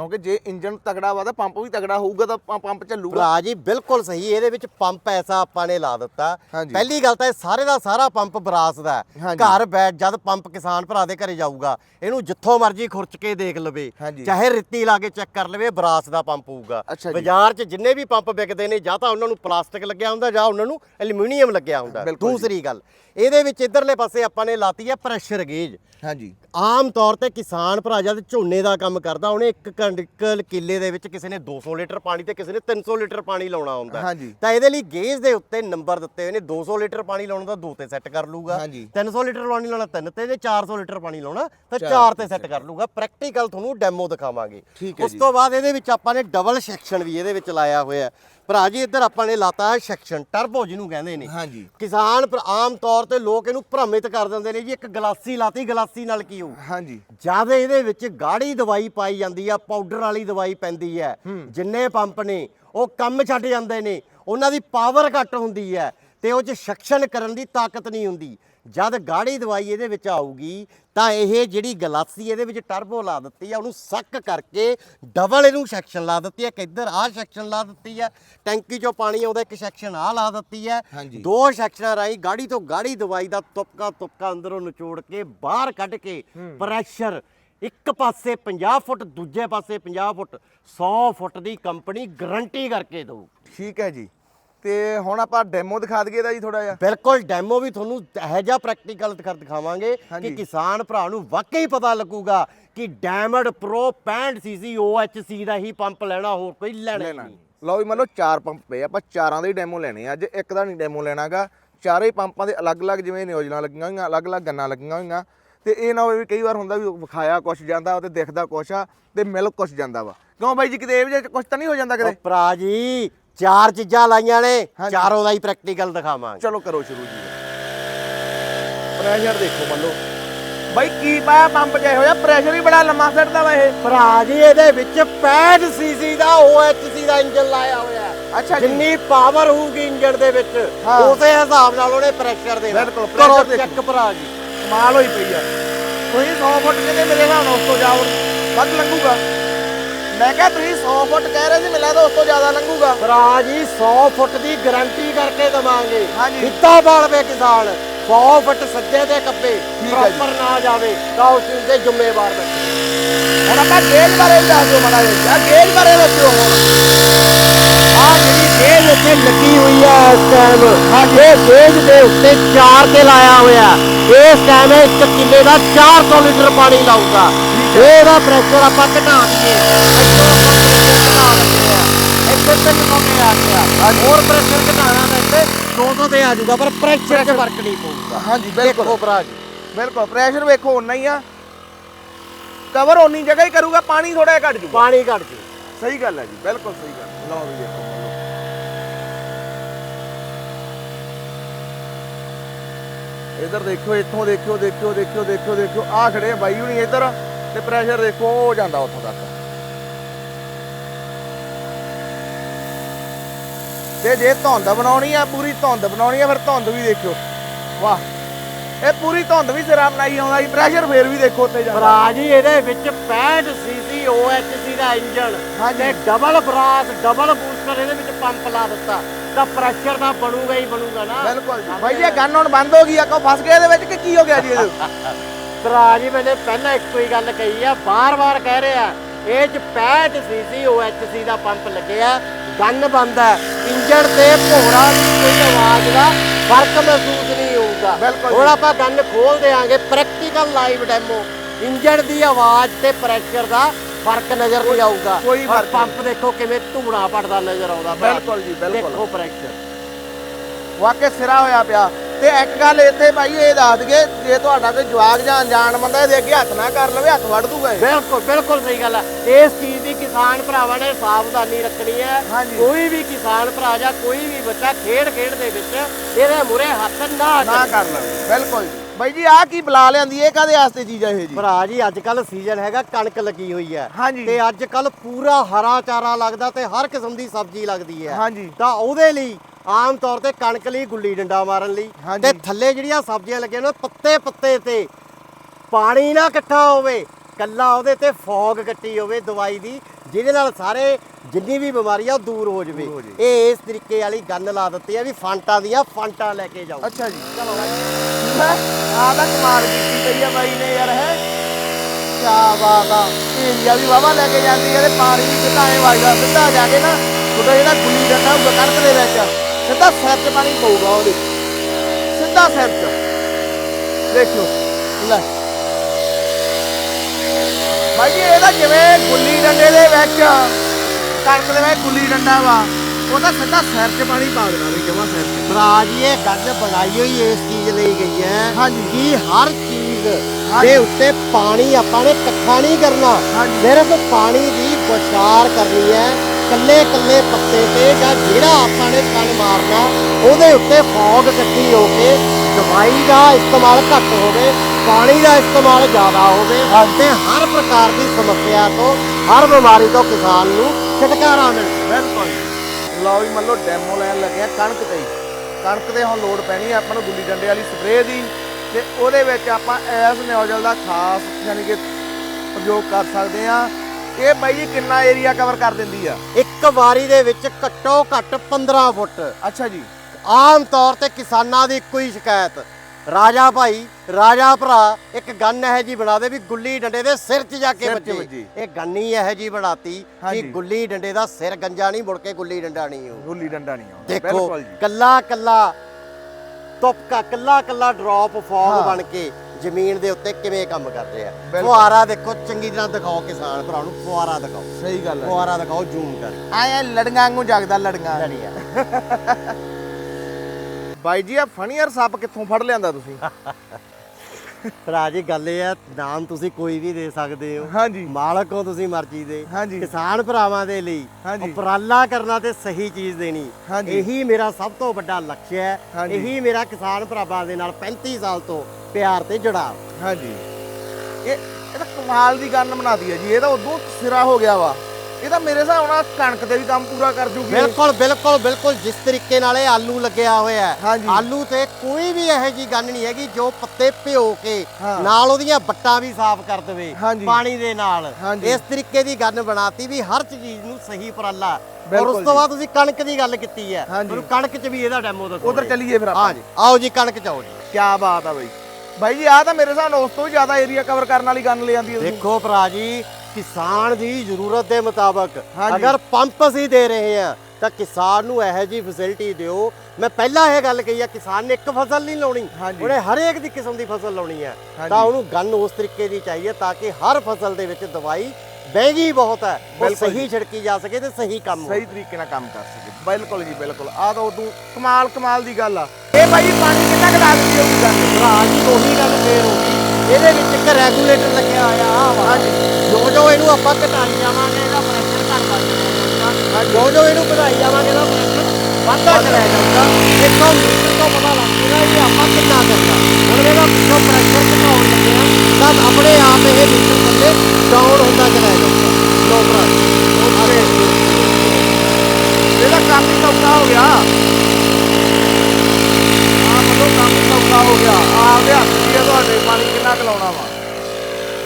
ਕਿਉਂਕਿ ਜੇ ਇੰਜਨ ਤਗੜਾ ਵਾ ਤਾਂ ਪੰਪ ਵੀ ਤਗੜਾ ਹੋਊਗਾ ਤਾਂ ਪੰਪ ਚੱਲੂਗਾ ਭਰਾ ਜੀ ਬਿਲਕੁਲ ਸਹੀ ਇਹਦੇ ਵਿੱਚ ਪੰਪ ਐਸਾ ਆਪਾਂ ਨੇ ਲਾ ਦਿੱਤਾ। ਪਹਿਲੀ ਗੱਲ ਤਾਂ ਇਹ ਸਾਰੇ ਦਾ ਸਾਰਾ ਪੰਪ ਬਰਾਸ ਦਾ। ਘਰ ਬੈਠ ਜਦ ਪੰਪ ਕਿਸਾਨ ਭਰਾ ਦੇ ਘਰੇ ਜਾਊਗਾ ਇਹਨੂੰ ਜਿੱਥੋਂ ਮਰਜ਼ੀ ਖੁਰਚ ਕੇ ਦੇਖ ਲਵੇ। ਚਾਹੇ ਰਿੱਤੀ ਲਾ ਕੇ ਚੈੱਕ ਕਰ ਲਵੇ ਬਰਾਸ ਦਾ ਪੰਪ ਹੋਊਗਾ। ਬਾਜ਼ਾਰ 'ਚ ਜਿੰਨੇ ਵੀ ਪੰਪ ਵਿਕਦੇ ਨੇ ਜਾਂ ਤਾਂ ਉਹਨਾਂ ਨੂੰ ਪਲਾਸਟਿਕ ਲੱਗਿਆ ਹੁੰਦਾ ਜਾਂ ਉਹਨਾਂ ਨੂੰ ਐਲੂਮੀਨੀਅਮ ਲੱਗਿਆ ਹੁੰਦਾ। ਦੂਸਰੀ ਗੱਲ ਇਹਦੇ ਵਿੱਚ ਇਧਰਲੇ ਪਾਸੇ ਆਪਾਂ ਨੇ ਲਾਤੀ ਹੈ ਪ੍ਰੈਸ਼ਰ ਗੇਜ ਹਾਂਜੀ ਆਮ ਤੌਰ ਤੇ ਕਿਸਾਨ ਭਰਾ ਜਦ ਝੋਨੇ ਦਾ ਕੰਮ ਕਰਦਾ ਉਹਨੇ ਇੱਕ ਕੰਡਕਲ ਕਿੱਲੇ ਦੇ ਵਿੱਚ ਕਿਸੇ ਨੇ 200 ਲੀਟਰ ਪਾਣੀ ਤੇ ਕਿਸੇ ਨੇ 300 ਲੀਟਰ ਪਾਣੀ ਲਾਉਣਾ ਹੁੰਦਾ। ਤਾਂ ਇਹਦੇ ਲਈ ਗੇਜ ਦੇ ਉੱਤੇ ਨੰਬਰ ਦਿੱਤੇ ਹੋਏ ਨੇ 200 ਲੀਟਰ ਪਾਣੀ ਲਾਉਣਾ ਤਾਂ 2 ਤੇ ਸੈੱਟ ਕਰ ਲੂਗਾ ਹਾਂਜੀ। 300 ਲੀਟਰ ਪਾਣੀ ਲਾਉਣਾ 3 ਤੇ ਜੇ 400 ਲੀਟਰ ਪਾਣੀ ਲਾਉਣਾ ਤਾਂ 4 ਤੇ ਸੈੱਟ ਕਰ ਲੂਗਾ ਪ੍ਰੈਕਟੀਕਲ ਤੁਹਾਨੂੰ ਡੈਮੋ ਦਿਖਾਵਾਂਗੇ ਉਸ। ਤੋਂ ਬਾਅਦ ਇਹਦੇ ਵਿੱਚ ਆਪਾਂ ਨੇ ਡਬਲ ਸੈਕਸ਼ਨ ਵੀ ਇਹਦੇ ਵਿੱਚ ਲਾਇਆ ਹੋਇਆ। ਭਰਾ ਜੀ ਇੱਧਰ ਆਪਾਂ ਨੇ ਲਾਤਾ ਹੈ ਸੈਕਸ਼ਨ ਟਰਬੋ ਜਿਹਨੂੰ ਕਹਿੰਦੇ ਨੇ। ਹਾਂਜੀ। ਕਿਸਾਨ ਪਰ ਆਮ ਤੌਰ ਤੇ ਲੋਕ ਇਹਨੂੰ ਭ੍ਰਮਿਤ ਕਰ ਦਿੰਦੇ ਨੇ ਜੀ ਇੱਕ ਗਲਾਸੀ ਲਾਤੀ ਗਲਾਸੀ ਨਾਲ ਕੀ ਹੋਊ? ਹਾਂਜੀ। ਜ਼ਿਆਦਾ ਇਹਦੇ ਵਿੱਚ ਗਾੜੀ ਦਵਾਈ ਪਾਈ ਜਾਂਦੀ ਆ ਪਾਊਡਰ ਵਾਲੀ ਦਵਾਈ ਪੈਂਦੀ ਹੈ। ਜਿੰਨੇ ਪੰਪ ਨੇ ਉਹ ਕੰਮ ਛੱਡ ਜਾਂਦੇ ਨੇ। ਉਹਨਾਂ ਦੀ ਪਾਵਰ ਘੱਟ ਹੁੰਦੀ ਹੈ ਤੇ ਉਹ ਚ ਸਖਸ਼ਨ ਕਰਨ ਦੀ ਤਾਕਤ ਨਹੀਂ ਹੁੰਦੀ। ਜਦ ਗਾੜੀ ਦਵਾਈ ਇਹਦੇ ਵਿੱਚ ਆਊਗੀ ਤਾਂ ਇਹ ਜਿਹੜੀ ਗਲਾਸੀ ਇਹਦੇ ਵਿੱਚ ਟਰਬੋ ਲਾ ਦਿੱਤੀ ਆ ਉਹਨੂੰ ਸੱਕ ਕਰਕੇ ਡਬਲ ਇਹਨੂੰ ਸੈਕਸ਼ਨ ਲਾ ਦਿੱਤੀ ਹੈ ਕਿ ਇੱਧਰ ਆਹ ਸੈਕਸ਼ਨ ਲਾ ਦਿੱਤੀ ਹੈ ਟੈਂਕੀ ਚੋਂ ਪਾਣੀ ਆਉਂਦਾ ਇੱਕ ਸੈਕਸ਼ਨ ਆਹ ਲਾ ਦਿੱਤੀ ਹੈ ਹਾਂਜੀ। ਦੋ ਸੈਕਸ਼ਨਾਂ ਰਾਹੀਂ ਗਾੜੀ ਤੋਂ ਗਾੜੀ ਦਵਾਈ ਦਾ ਤੁਪਕਾ ਤੁਪਕਾ ਅੰਦਰੋਂ ਨਿਚੋੜ ਕੇ ਬਾਹਰ ਕੱਢ ਕੇ ਪ੍ਰੈਸ਼ਰ ਇੱਕ ਪਾਸੇ 50 ਫੁੱਟ ਦੂਜੇ ਪਾਸੇ 50 ਫੁੱਟ 100 ਫੁੱਟ ਦੀ ਕੰਪਨੀ ਗਰੰਟੀ ਕਰਕੇ ਦਊ। ਠੀਕ ਹੈ ਜੀ। ਤੇ ਹੁਣ ਆਪਾਂ ਡੈਮੋ ਦਿਖਾ ਦਈਏ ਦਾ ਜੀ ਥੋੜਾ ਜਿਹਾ। ਬਿਲਕੁਲ ਡੈਮੋ ਵੀ ਤੁਹਾਨੂੰ ਇਹੋ ਜਿਹਾ ਪ੍ਰੈਕਟੀਕਲ ਦਿਖਾਵਾਂਗੇ ਕਿ। ਕਿਸਾਨ ਭਰਾ ਨੂੰ ਵਾਕਈ ਪਤਾ ਲੱਗੂਗਾ ਕਿ diamond pro 65 C C OHC ਦਾ ਹੀ ਪੰਪ ਲੈਣਾ ਹੋਰ ਕੋਈ ਲੈਣਾ ਨਹੀਂ। ਲਓ ਵੀ ਮੰਨ ਲਓ ਚਾਰ ਪੰਪ ਪਏ ਆਪਾਂ ਚਾਰਾਂ ਦੇ ਹੀ ਡੈਮੋ ਲੈਣੇ ਆ। ਅੱਜ ਇੱਕ ਦਾ ਨਹੀਂ ਡੈਮੋ ਲੈਣਾਗਾ। ਚਾਰੇ ਪੰਪਾਂ ਦੇ ਅਲੱਗ-ਅਲੱਗ ਜਿਵੇਂ ਨਿਯੋਜਨਾਂ ਲੱਗੀਆਂ ਹੋਈਆਂ ਅਲੱਗ-ਅਲੱਗ ਗੰਨਾਂ ਲੱਗੀਆਂ ਹੋਈਆਂ। ਤੇ ਇਹ ਨਾ ਹੋਵੇ ਵੀ ਕਈ ਵਾਰ ਹੁੰਦਾ ਵੀ ਵਿਖਾਇਆ ਕੁਛ ਜਾਂਦਾ ਤੇ ਦਿਖਦਾ ਕੁਛ ਆ ਤੇ ਮਿਲ ਕੁਛ ਜਾਂਦਾ ਵਾ। ਕਿਉਂ ਬਾਈ ਜੀ ਕਿਤੇ ਇਹ ਵੀ ਕੁਛ ਤਾਂ ਨਹੀਂ ਹੋ ਜਾਂਦਾ ਕਿਤੇ? ਭਰਾ ਜੀ ਚਾਰ ਚੀਜ਼ਾਂ ਲਾਈਆਂ ਨੇ ਹਾਂਜੀ। ਚਾਰੋਂ ਦਾ ਹੀ ਪ੍ਰੈਕਟੀਕਲ ਦਿਖਾਵਾਂਗੇ। ਚਲੋ ਕਰੋ ਸ਼ੁਰੂ ਜੀ। ਪ੍ਰੈਸ਼ਰ ਦੇਖੋ ਮੰਨ। ਲਓ ਬਾਈ ਕੀ ਪਾਇਆ ਪੰਪ ਚ? ਹੋਇਆ ਪ੍ਰੈਸ਼ਰ ਹੀ ਬੜਾ ਲੰਮਾ ਸੱਟਦਾ ਵਾ ਇਹ। ਭਰਾ ਜੀ ਇਹਦੇ ਵਿੱਚ 65 ਸੀਸੀ ਦਾ OHC ਦਾ ਇੰਜਨ ਲਾਇਆ ਹੋਇਆ ਹੈ। ਅੱਛਾ ਜੀ। ਜਿੰਨੀ ਪਾਵਰ ਹੋਊਗੀ ਇੰਜਨ ਦੇ ਵਿੱਚ ਹਾਂ। ਉਸੇ ਹਿਸਾਬ ਨਾਲ ਉਹਨੇ ਪ੍ਰੈਸ਼ਰ ਦੇਣਾ। ਬਿਲਕੁਲ, ਕਰੋ pressure ਦੇਖੋ। ਭਰਾ ਜੀ। ਕਮਾਲ ਹੋਈ ਪਈ ਆ। ਤੁਸੀਂ 100 ਫੁੱਟ ਕਿਤੇ ਮੇਰੇ ਹਿਸਾਬ ਨਾਲ ਉਸ ਤੋਂ ਜਾਓ। ਵੱਧ ਲੰਘੂਗਾ ਮੈਂ ਕਿਹਾ ਤੁਸੀਂ 100 ਫੁੱਟ ਕਹਿ ਰਹੇ ਸੀ ਮਿਲਿਆ ਤਾਂ ਉਸ ਤੋਂ ਜ਼ਿਆਦਾ ਲੰਘੂਗਾ। ਭਰਾ ਜੀ 100 ਫੁੱਟ ਦੀ ਗਾਰੰਟੀ ਕਰਕੇ ਦਵਾਂਗੇ। ਹਾਂਜੀ। ਹਿੱਤਾ ਬਾਲਵੇ ਕਿਸਾਨ? 100 ਫੁੱਟ ਸੱਜੇ ਤੇ ਹੈ ਜੀ। ਪ੍ਰੋਪਰ ਨਾ ਜਾਵੇ ਤਾਂ ਉਸ ਚੀਜ਼ ਦੇ ਜ਼ਿੰਮੇਵਾਰ ਬਣੇ ਹੁਣ ਆਪਾਂ ਗੇਜ ਬਾਰੇ ਵੀ ਦੱਸ ਦਿਓ ਮਾੜਾ ਜਿਹਾ। ਗੇਜ ਬਾਰੇ ਦੱਸਿਓ ਹੁਣ। ਆ ਜਿਹੜੀ ਉੱਤੇ ਲੱਗੀ ਹੋਈ ਹੈ ਇਸ ਟਾਈਮ ਇਹ ਗੇਜ ਦੇ ਉੱਤੇ ਚਾਰ ਤੇ ਲਾਇਆ ਹੋਇਆ। ਇਸ ਟਾਈਮ ਇਹ ਇੱਕ ਕਿੱਲੇ ਦਾ 400 ਲੀਟਰ ਪਾਣੀ ਲਾਊਗਾ। ਇਹਦਾ ਪ੍ਰੈਸ਼ਰ ਆਪਾਂ ਘਟਾ ਦਈਏ। ਇੱਥੋਂ ਆਪਾਂ ਪ੍ਰੈਸ਼ਰ ਘਟਾ ਦਿੰਦੇ ਆ ਇੱਥੇ ਤਿੰਨ ਸੌ ਤੇ ਆ। ਗਿਆ ਹੋਰ ਪ੍ਰੈਸ਼ਰ ਘਟਾਣਾ ਤਾਂ ਇੱਥੇ 200 ਤੇ ਆ ਜਾਊਗਾ ਪਰ ਪ੍ਰੈਸ਼ਰ 'ਚ ਫ਼ਰਕ ਨਹੀਂ ਪਊਗਾ। ਹਾਂਜੀ ਦੇਖੋ ਭਰਾ ਜੀ। ਬਿਲਕੁਲ ਪ੍ਰੈਸ਼ਰ ਵੇਖੋ ਉਨਾ ਹੀ ਆ। ਕਵਰ ਉਨੀ ਜਗ੍ਹਾ ਹੀ ਕਰੂਗਾ ਪਾਣੀ ਥੋੜਾ ਜਿਹਾ ਘਟ ਜੂਗਾ ਪਾਣੀ ਘਟ ਜੇ ਸਹੀ ਗੱਲ ਹੈ ਜੀ ਬਿਲਕੁਲ ਸਹੀ ਗੱਲ। ਲਓ ਵੀ ਦੇਖੋ। ਇੱਧਰ ਦੇਖੋ ਇੱਥੋਂ ਦੇਖਿਓ ਦੇਖਿਓ ਦੇਖਿਓ ਦੇਖਿਓ ਦੇਖਿਓ ਆ ਖੜੇ ਬਾਈ ਹੁਣੀ ਇੱਧਰ। ਤੇ ਪ੍ਰੈਸ਼ਰ ਦੇਖੋ ਉਹ ਜਾਂਦਾ ਉੱਥੋਂ ਤੱਕ। ਤੇ ਜੇ ਧੁੰਦ ਬਣਾਉਣੀ ਆ ਪੂਰੀ ਧੁੰਦ ਬਣਾਉਣੀ ਆ ਫਿਰ ਧੁੰਦ ਵੀ ਦੇਖਿਓ। ਵਾਹ। ਇਹ ਪੂਰੀ ਧੁੰਦ ਵੀ ਸਿਰਾ ਬਣਾਈ ਆਉਂਦਾ ਜੀ ਪ੍ਰੈਸ਼ਰ ਫੇਰ ਵੀ ਦੇਖੋ ਉੱਤੇ ਜਾਂਦਾ। ਭਰਾ ਜੀ ਇਹਦੇ ਵਿੱਚ 65 ਸੀਸੀ OHC ਦਾ ਇੰਜਨ। ਤੇ ਡਬਲ ਬਰਾਸ ਡਬਲ ਬੂਸਟਰ ਇਹਦੇ ਵਿੱਚ ਪੰਪ ਲਾ ਦਿੱਤਾ। ਤਾਂ ਪ੍ਰੈਸ਼ਰ ਤਾਂ ਬਣੂਗਾ ਹੀ ਬਣੂਗਾ ਨਾ। ਬਿਲਕੁਲ ਜੀ। ਬਾਈ ਇਹ ਗਨ ਹੁਣ ਬੰਦ ਹੋ ਗਈ ਆ ਕੋ ਫਸ ਗਿਆ ਇਹਦੇ ਵਿੱਚ ਕਿ ਕੀ ਹੋ ਗਿਆ ਜੀ ਇਹਦੇ ਭਰਾ ਜੀ ਮੈਨੇ ਪਹਿਲਾਂ ਇੱਕੋ ਹੀ ਗੱਲ ਕਹੀ ਆ ਬਾਰ-ਬਾਰ ਕਹਿ ਰਿਹਾ ਇਹ ਚ 65 ਸੀਸੀ OHC ਦਾ ਪੰਪ ਲੱਗਿਆ ਗਨ ਬੰਦ ਹੈ ਇੰਜਨ ਤੇ ਭੋਰਾ ਦੀ ਕੋਈ ਆਵਾਜ਼ ਦਾ ਫ਼ਰਕ ਮਹਿਸੂਸ ਨਹੀਂ ਹੋਊਗਾ ਹੁਣ। ਆਪਾਂ ਗਨ ਖੋਲ ਦੇਾਂਗੇ ਪ੍ਰੈਕਟੀਕਲ ਲਾਈਵ ਡੈਮੋ ਇੰਜਨ ਦੀ ਆਵਾਜ਼ ਤੇ ਪ੍ਰੈਸ਼ਰ ਦਾ ਫ਼ਰਕ ਨਜ਼ਰ ਨਹੀਂ ਆਊਗਾ ਔਰ ਪੰਪ ਦੇਖੋ ਕਿਵੇਂ ਧੂਣਾ ਪੜਦਾ ਨਜ਼ਰ ਆਉਂਦਾ। ਬਿਲਕੁਲ ਜੀ, ਬਿਲਕੁਲ। ਦੇਖੋ ਪ੍ਰੈਸ਼ਰ ਵਾਕਿਆ ਸਿਰਾ ਹੋਇਆ ਪਿਆ ਤੇ ਇੱਕ ਗੱਲ ਇੱਥੇ ਭਾਈ ਇਹ ਦੱਸ ਦਈਏ ਜੇ ਤੁਹਾਡਾ ਕੋਈ ਜਵਾਗ ਜਾਂ ਅਣਜਾਣ ਬੰਦਾ ਇਹਦੇ ਅੱਗੇ ਹੱਥ ਨਾ ਕਰ ਲਵੇ ਹੱਥ ਵੜ ਦੂਗਾ ਇਹ ਬਿਲਕੁਲ ਬਿਲਕੁਲ ਸਹੀ ਗੱਲ ਹੈ ਇਸ ਚੀਜ਼ ਦੀ ਕਿਸਾਨ ਭਰਾਵਾਂ ਨੇ ਸਾਵਧਾਨੀ ਰੱਖਣੀ ਹੈ ਹਾਂਜੀ। ਕੋਈ ਵੀ ਕਿਸਾਨ ਭਰਾ ਜਾਂ ਕੋਈ ਵੀ ਬੱਚਾ ਖੇਡ ਖੇਡ ਦੇ ਵਿੱਚ ਇਹਦੇ ਮੂਰੇ ਹੱਥ ਨਾ ਨਾ ਕਰੇ। ਕਰ ਲਵੇ ਬਿਲਕੁਲ ਜੀ ਬਾਈ ਜੀ ਆਹ ਕੀ ਬੁਲਾ ਲਿਆਂਦੀ ਇਹ ਕਾਦੇ ਵਾਸਤੇ ਚੀਜ਼ ਆ ਇਹ ਜੀ ਭਰਾ ਜੀ ਅੱਜ ਕੱਲ ਸੀਜ਼ਨ ਹੈਗਾ ਕਣਕ ਲੱਗੀ ਹੋਈ ਹੈ ਹਾਂਜੀ। ਤੇ ਅੱਜ ਕੱਲ ਪੂਰਾ ਹਰਾ ਚਾਰਾ ਲੱਗਦਾ ਤੇ ਹਰ ਕਿਸਮ ਦੀ ਸਬਜ਼ੀ ਲੱਗਦੀ ਹੈ ਹਾਂਜੀ। ਤਾਂ ਉਹਦੇ ਲਈ ਆਮ ਤੌਰ ਤੇ ਕਣਕ ਲਈ ਗੁੱਲੀ ਡੰਡਾ ਮਾਰਨ ਲਈ। ਹਾਂਜੀ। ਤੇ ਥੱਲੇ ਜਿਹੜੀਆਂ ਸਬਜ਼ੀਆਂ ਲੱਗੀਆਂ ਨੇ ਪੱਤੇ ਪੱਤੇ ਤੇ ਪਾਣੀ ਨਾ ਇਕੱਠਾ ਹੋਵੇ ਕੱਲਾ ਉਹਦੇ ਤੇ ਫੌਗ ਕੱਟੀ ਹੋਵੇ ਦਵਾਈ ਦੀ ਜਿਹਦੇ ਨਾਲ ਸਾਰੇ ਜਿੰਨੀ ਵੀ ਬਿਮਾਰੀ ਆ ਉਹ ਦੂਰ ਹੋ ਜਾਵੇ। ਦੂਰ ਹੋ ਜਾਵੇ। ਇਹ ਇਸ ਤਰੀਕੇ ਵਾਲੀ ਗੰਨ ਲਾ ਦਿੱਤੀ ਆ ਵੀ ਫਾਂਟਾਂ ਦੀਆਂ ਫਾਂਟਾਂ ਲੈ ਕੇ ਜਾਓ। ਅੱਛਾ ਜੀ। ਚਲੋ ਆ ਤਾਂ ਕਮਾਲ ਕੀਤੀ ਪਈ ਆ ਬਾਈ ਨੇ ਯਾਰ ਹੈ। ਕਿਆ ਬਾਤ ਆ। ਏਰੀਆ ਵੀ ਵਾਵਾ ਲੈ ਕੇ ਜਾਂਦੀ ਹੈ ਤੇ ਪਾਣੀ ਵੀ ਸਿੱਧਾ ਐ ਵਗਦਾ ਸਿੱਧਾ ਜਾ ਕੇ ਨਾ ਉਹਦਾ ਜਿਹੜਾ ਗੁੱਲੀ ਡੰਡਾ ਹੋਊਗਾ ਕਣਕ ਦੇ ਵਿੱਚ ਸਿੱਧਾ ਸਿਰ 'ਚ ਪਾਣੀ ਪਊਗਾ ਉਹਦੇ ਸਿੱਧਾ ਸਿਰ 'ਚ ਦੇਖਿਓ ਲੈ ਭਾਈ ਜੀ ਇਹਦਾ ਜਿਵੇਂ ਗੁੱਲੀ ਡੰਡੇ ਦੇ ਵਿੱਚ ਕਣਕ ਦੇ ਵਿੱਚ ਗੁੱਲੀ ਡੰਡਾ ਵਾ ਉਹਦਾ ਸਿੱਧਾ ਸਿਰ 'ਚ ਪਾਣੀ ਪਾ ਦੇਣਾ ਵੀ ਜਮਾ ਸਿਰ 'ਚ ਭਰਾ ਜੀ ਇਹ ਗੱਲ ਬਣਾਈ ਹੋਈ ਇਸ ਚੀਜ਼ ਲਈ ਗਈ ਹੈ ਹਾਂਜੀ। ਕਿ ਹਰ ਚੀਜ਼। ਦੇ ਉੱਤੇ ਪਾਣੀ ਆਪਾਂ ਨੇ ਇਕੱਠਾ ਨਹੀਂ ਕਰਨਾ। ਸਿਰਫ ਪਾਣੀ ਦੀ ਬੁਛਾਰ ਕਰਨੀ ਹੈ ਕੱਲੇ ਕੱਲੇ ਪੱਤੇ ਤੇ ਜਾਂ ਜਿਹੜਾ ਆਪਾਂ ਨੇ ਕੰਨ ਮਾਰਨਾ, ਉਹਦੇ ਉੱਤੇ ਫੌਗ ਇਕੱਠੀ ਹੋ ਕੇ ਦਵਾਈ ਦਾ ਇਸਤੇਮਾਲ ਘੱਟ ਹੋਵੇ, ਪਾਣੀ ਦਾ ਇਸਤੇਮਾਲ ਜ਼ਿਆਦਾ ਹੋਵੇ, ਤੇ ਹਰ ਪ੍ਰਕਾਰ ਦੀ ਸਮੱਸਿਆ ਤੋਂ, ਹਰ ਬਿਮਾਰੀ ਤੋਂ ਕਿਸਾਨ ਨੂੰ ਛੁਟਕਾਰਾ ਮਿਲੇ ਬਿਲਕੁਲ। ਲਓ ਵੀ ਮੰਨ ਲਓ ਡੈਮੋ ਲੈਣ ਲੱਗਿਆ ਕਣਕ ਤੇ ਹੀ। ਕਣਕ ਤੇ ਹੁਣ ਲੋਡ ਪੈਣੀ ਹੈ ਆਪਾਂ ਨੂੰ ਗੁੱਲੀ ਡੰਡੇ ਵਾਲੀ ਸਪਰੇਅ ਦੀ। ਤੇ ਉਹਦੇ ਵਿੱਚ ਆਪਾਂ ਐਸ ਨਿਓਜਲ ਦਾ ਖਾਸ ਯਾਨੀ ਕਿ ਪ੍ਰਯੋਗ ਕਰ ਸਕਦੇ ਆ। ਇਹ ਬਾਈ ਜੀ ਕਿੰਨਾ ਏਰੀਆ ਕਵਰ ਕਰ ਦਿੰਦੀ ਆ? ਇੱਕ ਵਾਰੀ ਦੇ ਵਿੱਚ ਘੱਟੋ ਘੱਟ 15 ਫੁੱਟ। ਅੱਛਾ ਜੀ। ਆਮ ਤੌਰ ਤੇ ਕਿਸਾਨਾਂ ਦੀ ਇੱਕੋ ਹੀ ਸ਼ਿਕਾਇਤ। ਰਾਜਾ ਭਾਈ ਰਾਜਾ ਭਰਾ ਇੱਕ ਗੰਨ ਇਹ ਜੀ ਬਣਾ ਦੇ ਵੀ ਗੁੱਲੀ ਡੰਡੇ ਦੇ ਸਿਰ 'ਚ ਜਾ ਕੇ ਸਿਰ 'ਚ ਵੱਜੇ। ਵੱਜੀ। ਇਹ ਗੰਨੀ ਇਹ ਜੀ ਬਣਾਤੀ ਕਿ ਹਾਂਜੀ। ਗੁੱਲੀ ਡੰਡੇ ਦਾ ਸਿਰ ਗੰਜਾ ਨਹੀਂ ਮੁੜ ਕੇ ਗੁੱਲੀ ਡੰਡਾ ਨਹੀਂ ਹੋ ਗੁੱਲੀ ਡੰਡਾ ਨਹੀਂ ਆਉਂਦਾ। ਦੇਖੋ ਬਿਲਕੁਲ ਜੀ। ਕੱਲਾ ਕੱਲਾ ਤੁਪਕਾ ਕੱਲਾ ਕੱਲਾ ਡ੍ਰੌਪ। ਫੌਗ ਬਣ ਕੇ ਜ਼ਮੀਨ ਦੇ ਉੱਤੇ ਕਿਵੇਂ ਕੰਮ ਕਰ ਰਿਹਾ ਬਿਲਕੁਲ। ਫੁਹਾਰਾ ਦੇਖੋ ਚੰਗੀ ਤਰ੍ਹਾਂ ਦਿਖਾਓ ਕਿਸਾਨ ਭਰਾ ਨੂੰ ਫੁਹਾਰਾ ਦਿਖਾਓ। ਸਹੀ ਗੱਲ ਹੈ। ਫੁਹਾਰਾ ਦਿਖਾਓ ਜ਼ੂਮ ਕਰ। ਆਇਆ ਲੜੀਆਂ ਵਾਂਗੂ ਜਗਦਾ ਲੜੀਆਂ ਲੜੀਆ। ਬਾਈ ਜੀ ਆ ਫਣੀਅਰ ਸੱਪ ਕਿੱਥੋਂ ਫੜ ਲਿਆਂਦਾ ਤੁਸੀਂ? ਭਰਾ ਜੀ ਗੱਲ ਇਹ ਆ ਨਾਮ ਤੁਸੀਂ ਕੋਈ ਵੀ ਦੇ ਸਕਦੇ ਹੋ। ਹਾਂਜੀ। ਮਾਲਕ ਹੋ ਤੁਸੀਂ ਮਰਜ਼ੀ ਦੇ। ਹਾਂਜੀ। ਕਿਸਾਨ ਭਰਾਵਾਂ ਦੇ ਲਈ ਹਾਂਜੀ। ਉਪਰਾਲਾ ਕਰਨਾ ਤੇ ਸਹੀ ਚੀਜ਼ ਦੇਣੀ। ਹਾਂਜੀ। ਇਹੀ ਮੇਰਾ ਸਭ ਤੋਂ ਵੱਡਾ ਲਕਸ਼ ਹੈ। ਇਹੀ ਮੇਰਾ ਕਿਸਾਨ ਭਰਾਵਾਂ ਦੇ ਨਾਲ 35 ਸਾਲ ਤੋਂ ਪਿਆਰ ਤੇ ਜੁੜਾਵ ਹਾਂਜੀ। ਇਹ ਇਹ ਤਾਂ ਕਮਾਲ ਦੀ ਗੱਲ ਬਣਾਦੀ ਹੈ ਜੀ ਇਹ ਤਾਂ ਉਦੋਂ ਸਿਰਾ ਹੋ ਗਿਆ ਵਾ। ਇਹ ਤਾਂ ਮੇਰੇ ਹਿਸਾਬ ਨਾਲ ਕਣਕ ਤੇ ਵੀ ਕੰਮ ਪੂਰਾ ਕਰ ਜੂਗੀ। ਬਿਲਕੁਲ ਬਿਲਕੁਲ ਬਿਲਕੁਲ ਜਿਸ ਤਰੀਕੇ ਨਾਲ ਇਹ ਆਲੂ ਲੱਗਿਆ ਹੋਇਆ ਹੈ। ਹਾਂਜੀ। ਆਲੂ ਤੇ ਕੋਈ ਵੀ ਇਹੋ ਜੀ ਗੱਲ ਨਹੀਂ ਹੈਗੀ ਜੋ ਪੱਤੇ ਭਿਓ ਕੇ ਹਾਂ। ਨਾਲ ਉਹਦੀਆਂ ਬੱਟਾਂ ਵੀ ਸਾਫ਼ ਕਰ ਦੇਵੇ ਹਾਂਜੀ। ਪਾਣੀ ਦੇ ਨਾਲ। ਹਾਂਜੀ। ਇਸ ਤਰੀਕੇ ਦੀ ਗੱਲ ਬਣਾਤੀ ਵੀ ਹਰ ਚੀਜ਼ ਨੂੰ ਸਹੀ ਉਪਰਾਲਾ। ਔਰ ਬਿਲਕੁਲ ਉਸ ਤੋਂ ਜੀ। ਬਾਅਦ ਤੁਸੀਂ ਕਣਕ ਦੀ ਗੱਲ ਕੀਤੀ ਹੈ। ਹਾਂਜੀ। ਮੈਨੂੰ ਕਣਕ 'ਚ ਵੀ ਇਹਦਾ ਡੈਮੋ ਦੱਸੋ ਉਧਰ ਚੱਲੀਏ ਫਿਰ ਆਪਾਂ। ਹਾਂਜੀ। ਆਓ ਜੀ ਕਣਕ 'ਚ ਆਓ ਜੀ। ਕੀ ਬਾਤ ਆ ਬਾਈ। ਬਾਈ ਜੀ ਆ ਤਾਂ ਮੇਰੇ ਹਿਸਾਬ ਨਾਲ ਉਸ ਤੋਂ ਵੀ ਜ਼ਿਆਦਾ ਏਰੀਆ ਕਵਰ ਕਰਨ ਵਾਲੀ ਗੱਲ ਲੈ ਆਂਦੀ ਹੈ ਤੁਸੀਂ। ਦੇਖੋ ਭਰਾ ਜੀ ਕਿਸਾਨ ਦੀ ਜ਼ਰੂਰਤ ਦੇ ਮੁਤਾਬਕ ਹਾਂਜੀ। ਅਗਰ ਪੰਪ ਅਸੀਂ ਦੇ ਰਹੇ ਹਾਂ ਤਾਂ ਕਿਸਾਨ ਨੂੰ ਇਹੋ ਜੀ ਫੈਸਿਲਿਟੀ ਦਿਓ ਮੈਂ ਪਹਿਲਾਂ ਇਹ ਗੱਲ ਕਹੀ ਆ ਕਿਸਾਨ ਨੇ ਇੱਕ ਫਸਲ ਨਹੀਂ ਲਾਉਣੀ ਹਾਂਜੀ। ਉਹਨੇ ਹਰੇਕ ਦੀ ਕਿਸਮ ਦੀ ਫਸਲ ਲਾਉਣੀ ਹੈ ਹਾਂਜੀ। ਤਾਂ ਉਹਨੂੰ ਗੰਨ ਉਸ ਤਰੀਕੇ ਦੀ ਚਾਹੀਏ ਤਾਂ ਕਿ ਹਰ ਫਸਲ ਦੇ ਵਿੱਚ ਦਵਾਈ ਮਹਿੰਗੀ ਬਹੁਤ ਹੈ ਉਹ ਬਿਲਕੁਲ ਸਹੀ ਛਿੜਕੀ ਜਾ ਸਕੇ ਤੇ ਸਹੀ ਕੰਮ ਹੋਵੇ ਸਹੀ ਤਰੀਕੇ ਨਾਲ ਕੰਮ ਕਰ ਸਕੇ ਬਿਲਕੁਲ ਜੀ ਬਿਲਕੁਲ ਆ ਤਾਂ ਉਦੋਂ ਕਮਾਲ ਕਮਾਲ ਦੀ ਗੱਲ ਆ ਇਹ ਬਾਈ ਜੀ ਪਾਣੀ ਕਿੰਨਾ ਕੁ ਲਾ ਦਿੰਦੀ ਹੋਊਗੀ ਭਰਾ ਜੀ ਉਹੀ ਗੱਲ ਫੇਰ ਹੋ ਗਈ। ਇਹਦੇ ਵਿੱਚ ਇੱਕ ਰੈਗੂਲੇਟਰ ਲੱਗਿਆ ਹੋਇਆ ਆ ਹਾਂਜੀ। ਜੋ ਜੋ ਇਹਨੂੰ ਆਪਾਂ ਘਟਾਈ ਜਾਵਾਂਗੇ ਇਹਦਾ ਪ੍ਰੈਸ਼ਰ ਘਟਦਾ ਜਾਏਗਾ ਜੋ ਜੋ ਇਹਨੂੰ ਵਧਾਈ ਜਾਵਾਂਗੇ ਇਹਦਾ ਪ੍ਰੈਸ਼ਰ ਵੱਧਦਾ ਚਲਾ ਜਾਊਗਾ ਇੱਥੋਂ ਮੀਟਰ ਤੋਂ ਪਤਾ ਲੱਗ ਜੇਗਾ ਵੀ ਆਪਾਂ ਕਿੰਨਾ ਕਰਨਾ। ਹੁਣ ਇਹਦਾ ਪਿੱਛੋਂ ਪ੍ਰੈਸ਼ਰ ਘਟਾਉਣ ਲੱਗੇ ਆ ਤਾਂ ਆਪਣੇ ਆਪ ਇਹ ਮੀਟਰ ਥੱਲੇ ਡਾਊਨ ਹੁੰਦਾ ਚਲਾ ਜਾਊਗਾ ਲੋ ਭਰਾ। ਇਹਦਾ ਕੰਮ ਹੀ ਸੌਖਾ ਹੋ ਗਿਆ। ਆ ਮਤਲਬ ਕੰਮ ਸੌਖਾ ਹੋ ਗਿਆ ਆਪਦੇ ਹੱਥ ਦੀ ਆ ਤੁਹਾਡੇ ਪਾਣੀ ਕਿੰਨਾ ਕੁ ਲਾਉਣਾ ਵਾ?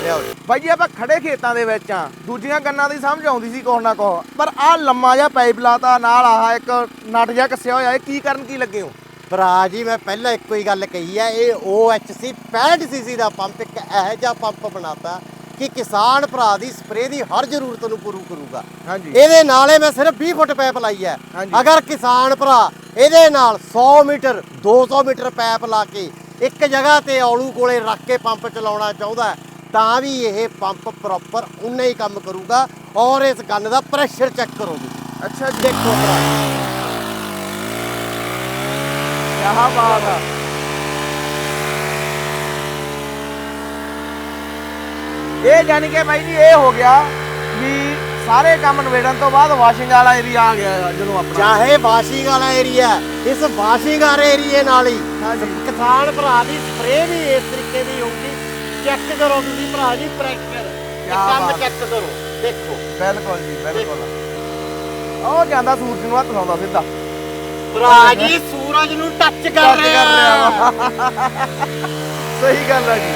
ਲਿਆਓ ਬਾਈ ਜੀ ਆਪਾਂ ਖੜੇ ਖੇਤਾਂ ਦੇ ਵਿੱਚ ਆ। ਦੂਜੀਆਂ ਗੰਨਾਂ ਦੀ ਸਮਝ ਆਉਂਦੀ ਸੀ ਕੋਹ ਨਾ ਕੋਹ। ਪਰ ਆਹ ਲੰਮਾ ਜਿਹਾ ਪਾਈਪ ਲਾਤਾ ਨਾਲ ਆਹ ਇੱਕ ਨਟ ਜਿਹਾ ਕੱਸਿਆ ਹੋਇਆ ਇਹ ਕੀ ਕਰਨ ਕੀ ਲੱਗੇ ਹੋ? ਭਰਾ ਜੀ ਮੈਂ ਪਹਿਲਾਂ ਇੱਕੋ ਹੀ ਗੱਲ ਕਹੀ ਹੈ ਇਹ OHC 65 ਸੀਸੀ ਦਾ ਪੰਪ ਇੱਕ ਇਹੋ ਜਿਹਾ ਪੰਪ ਬਣਾਤਾ ਕਿ ਕਿਸਾਨ ਭਰਾ ਦੀ ਸਪਰੇਅ ਦੀ ਹਰ ਜ਼ਰੂਰਤ ਨੂੰ ਪੂਰੂ ਕਰੂਗਾ। ਹਾਂਜੀ। ਇਹਦੇ ਨਾਲੇ ਮੈਂ ਸਿਰਫ 20 ਫੁੱਟ ਪੈਪ ਲਾਈ ਹੈ। ਅਗਰ ਕਿਸਾਨ ਭਰਾ ਇਹਦੇ ਨਾਲ 100 ਮੀਟਰ 200 ਮੀਟਰ ਪੈਪ ਲਾ ਕੇ ਇੱਕ ਜਗ੍ਹਾ ਤੇ ਔਲੂ ਕੋਲੇ ਰੱਖ ਕੇ ਪੰਪ ਚਲਾਉਣਾ ਚਾਹੁੰਦਾ ਤਾਂ ਵੀ ਇਹ ਪੰਪ ਪ੍ਰੋਪਰ ਉਨਾ ਹੀ ਕੰਮ ਕਰੂਗਾ ਔਰ ਇਸ ਗੰਨ ਦਾ ਪ੍ਰੈਸ਼ਰ ਚੈੱਕ ਕਰੋ ਤੁਸੀਂ ਅੱਛਾ ਜੀ। ਦੇਖੋ ਭਰਾ। ਕਿਆ ਬਾਤ ਆ। ਇਹ ਜਾਨੀ ਕਿ ਬਾਈ ਜੀ ਇਹ ਹੋ ਗਿਆ ਵੀ ਸਾਰੇ ਕੰਮ ਨਵੇੜਨ ਤੋਂ ਬਾਅਦ ਵਾਸ਼ਿੰਗ ਵਾਲਾ ਏਰੀਆ ਆ ਗਿਆ ਜਦੋਂ ਆਪਣਾ। ਚਾਹੇ ਵਾਸ਼ਿੰਗ ਵਾਲਾ ਏਰੀਆ ਇਸ ਵਾਸ਼ਿੰਗ ਵਾਲੇ ਏਰੀਏ ਨਾਲ ਹੀ। ਕਿਸਾਨ ਭਰਾ ਦੀ ਸਪਰੇਅ ਵੀ ਇਸ ਤਰੀਕੇ ਦੀ ਹੋਊਗੀ। ਚੈੱਕ ਕਰੋ ਤੁਸੀਂ ਭਰਾ ਜੀ ਕਿਆ ਕੰਮ। ਚੈੱਕ ਕਰੋ ਦੇਖੋ। ਬਿਲਕੁਲ ਜੀ ਬਿਲਕੁਲ। ਉਹ ਜਾਂਦਾ ਸੂਰਜ ਨੂੰ ਹੱਥ ਲਾਉਂਦਾ ਸਿੱਧਾ। ਭਰਾ ਜੀ ਸੂਰਜ ਨੂੰ ਟੱਚ ਕਰ ਰਿਹਾ। ਸਹੀ ਗੱਲ ਹੈ ਜੀ।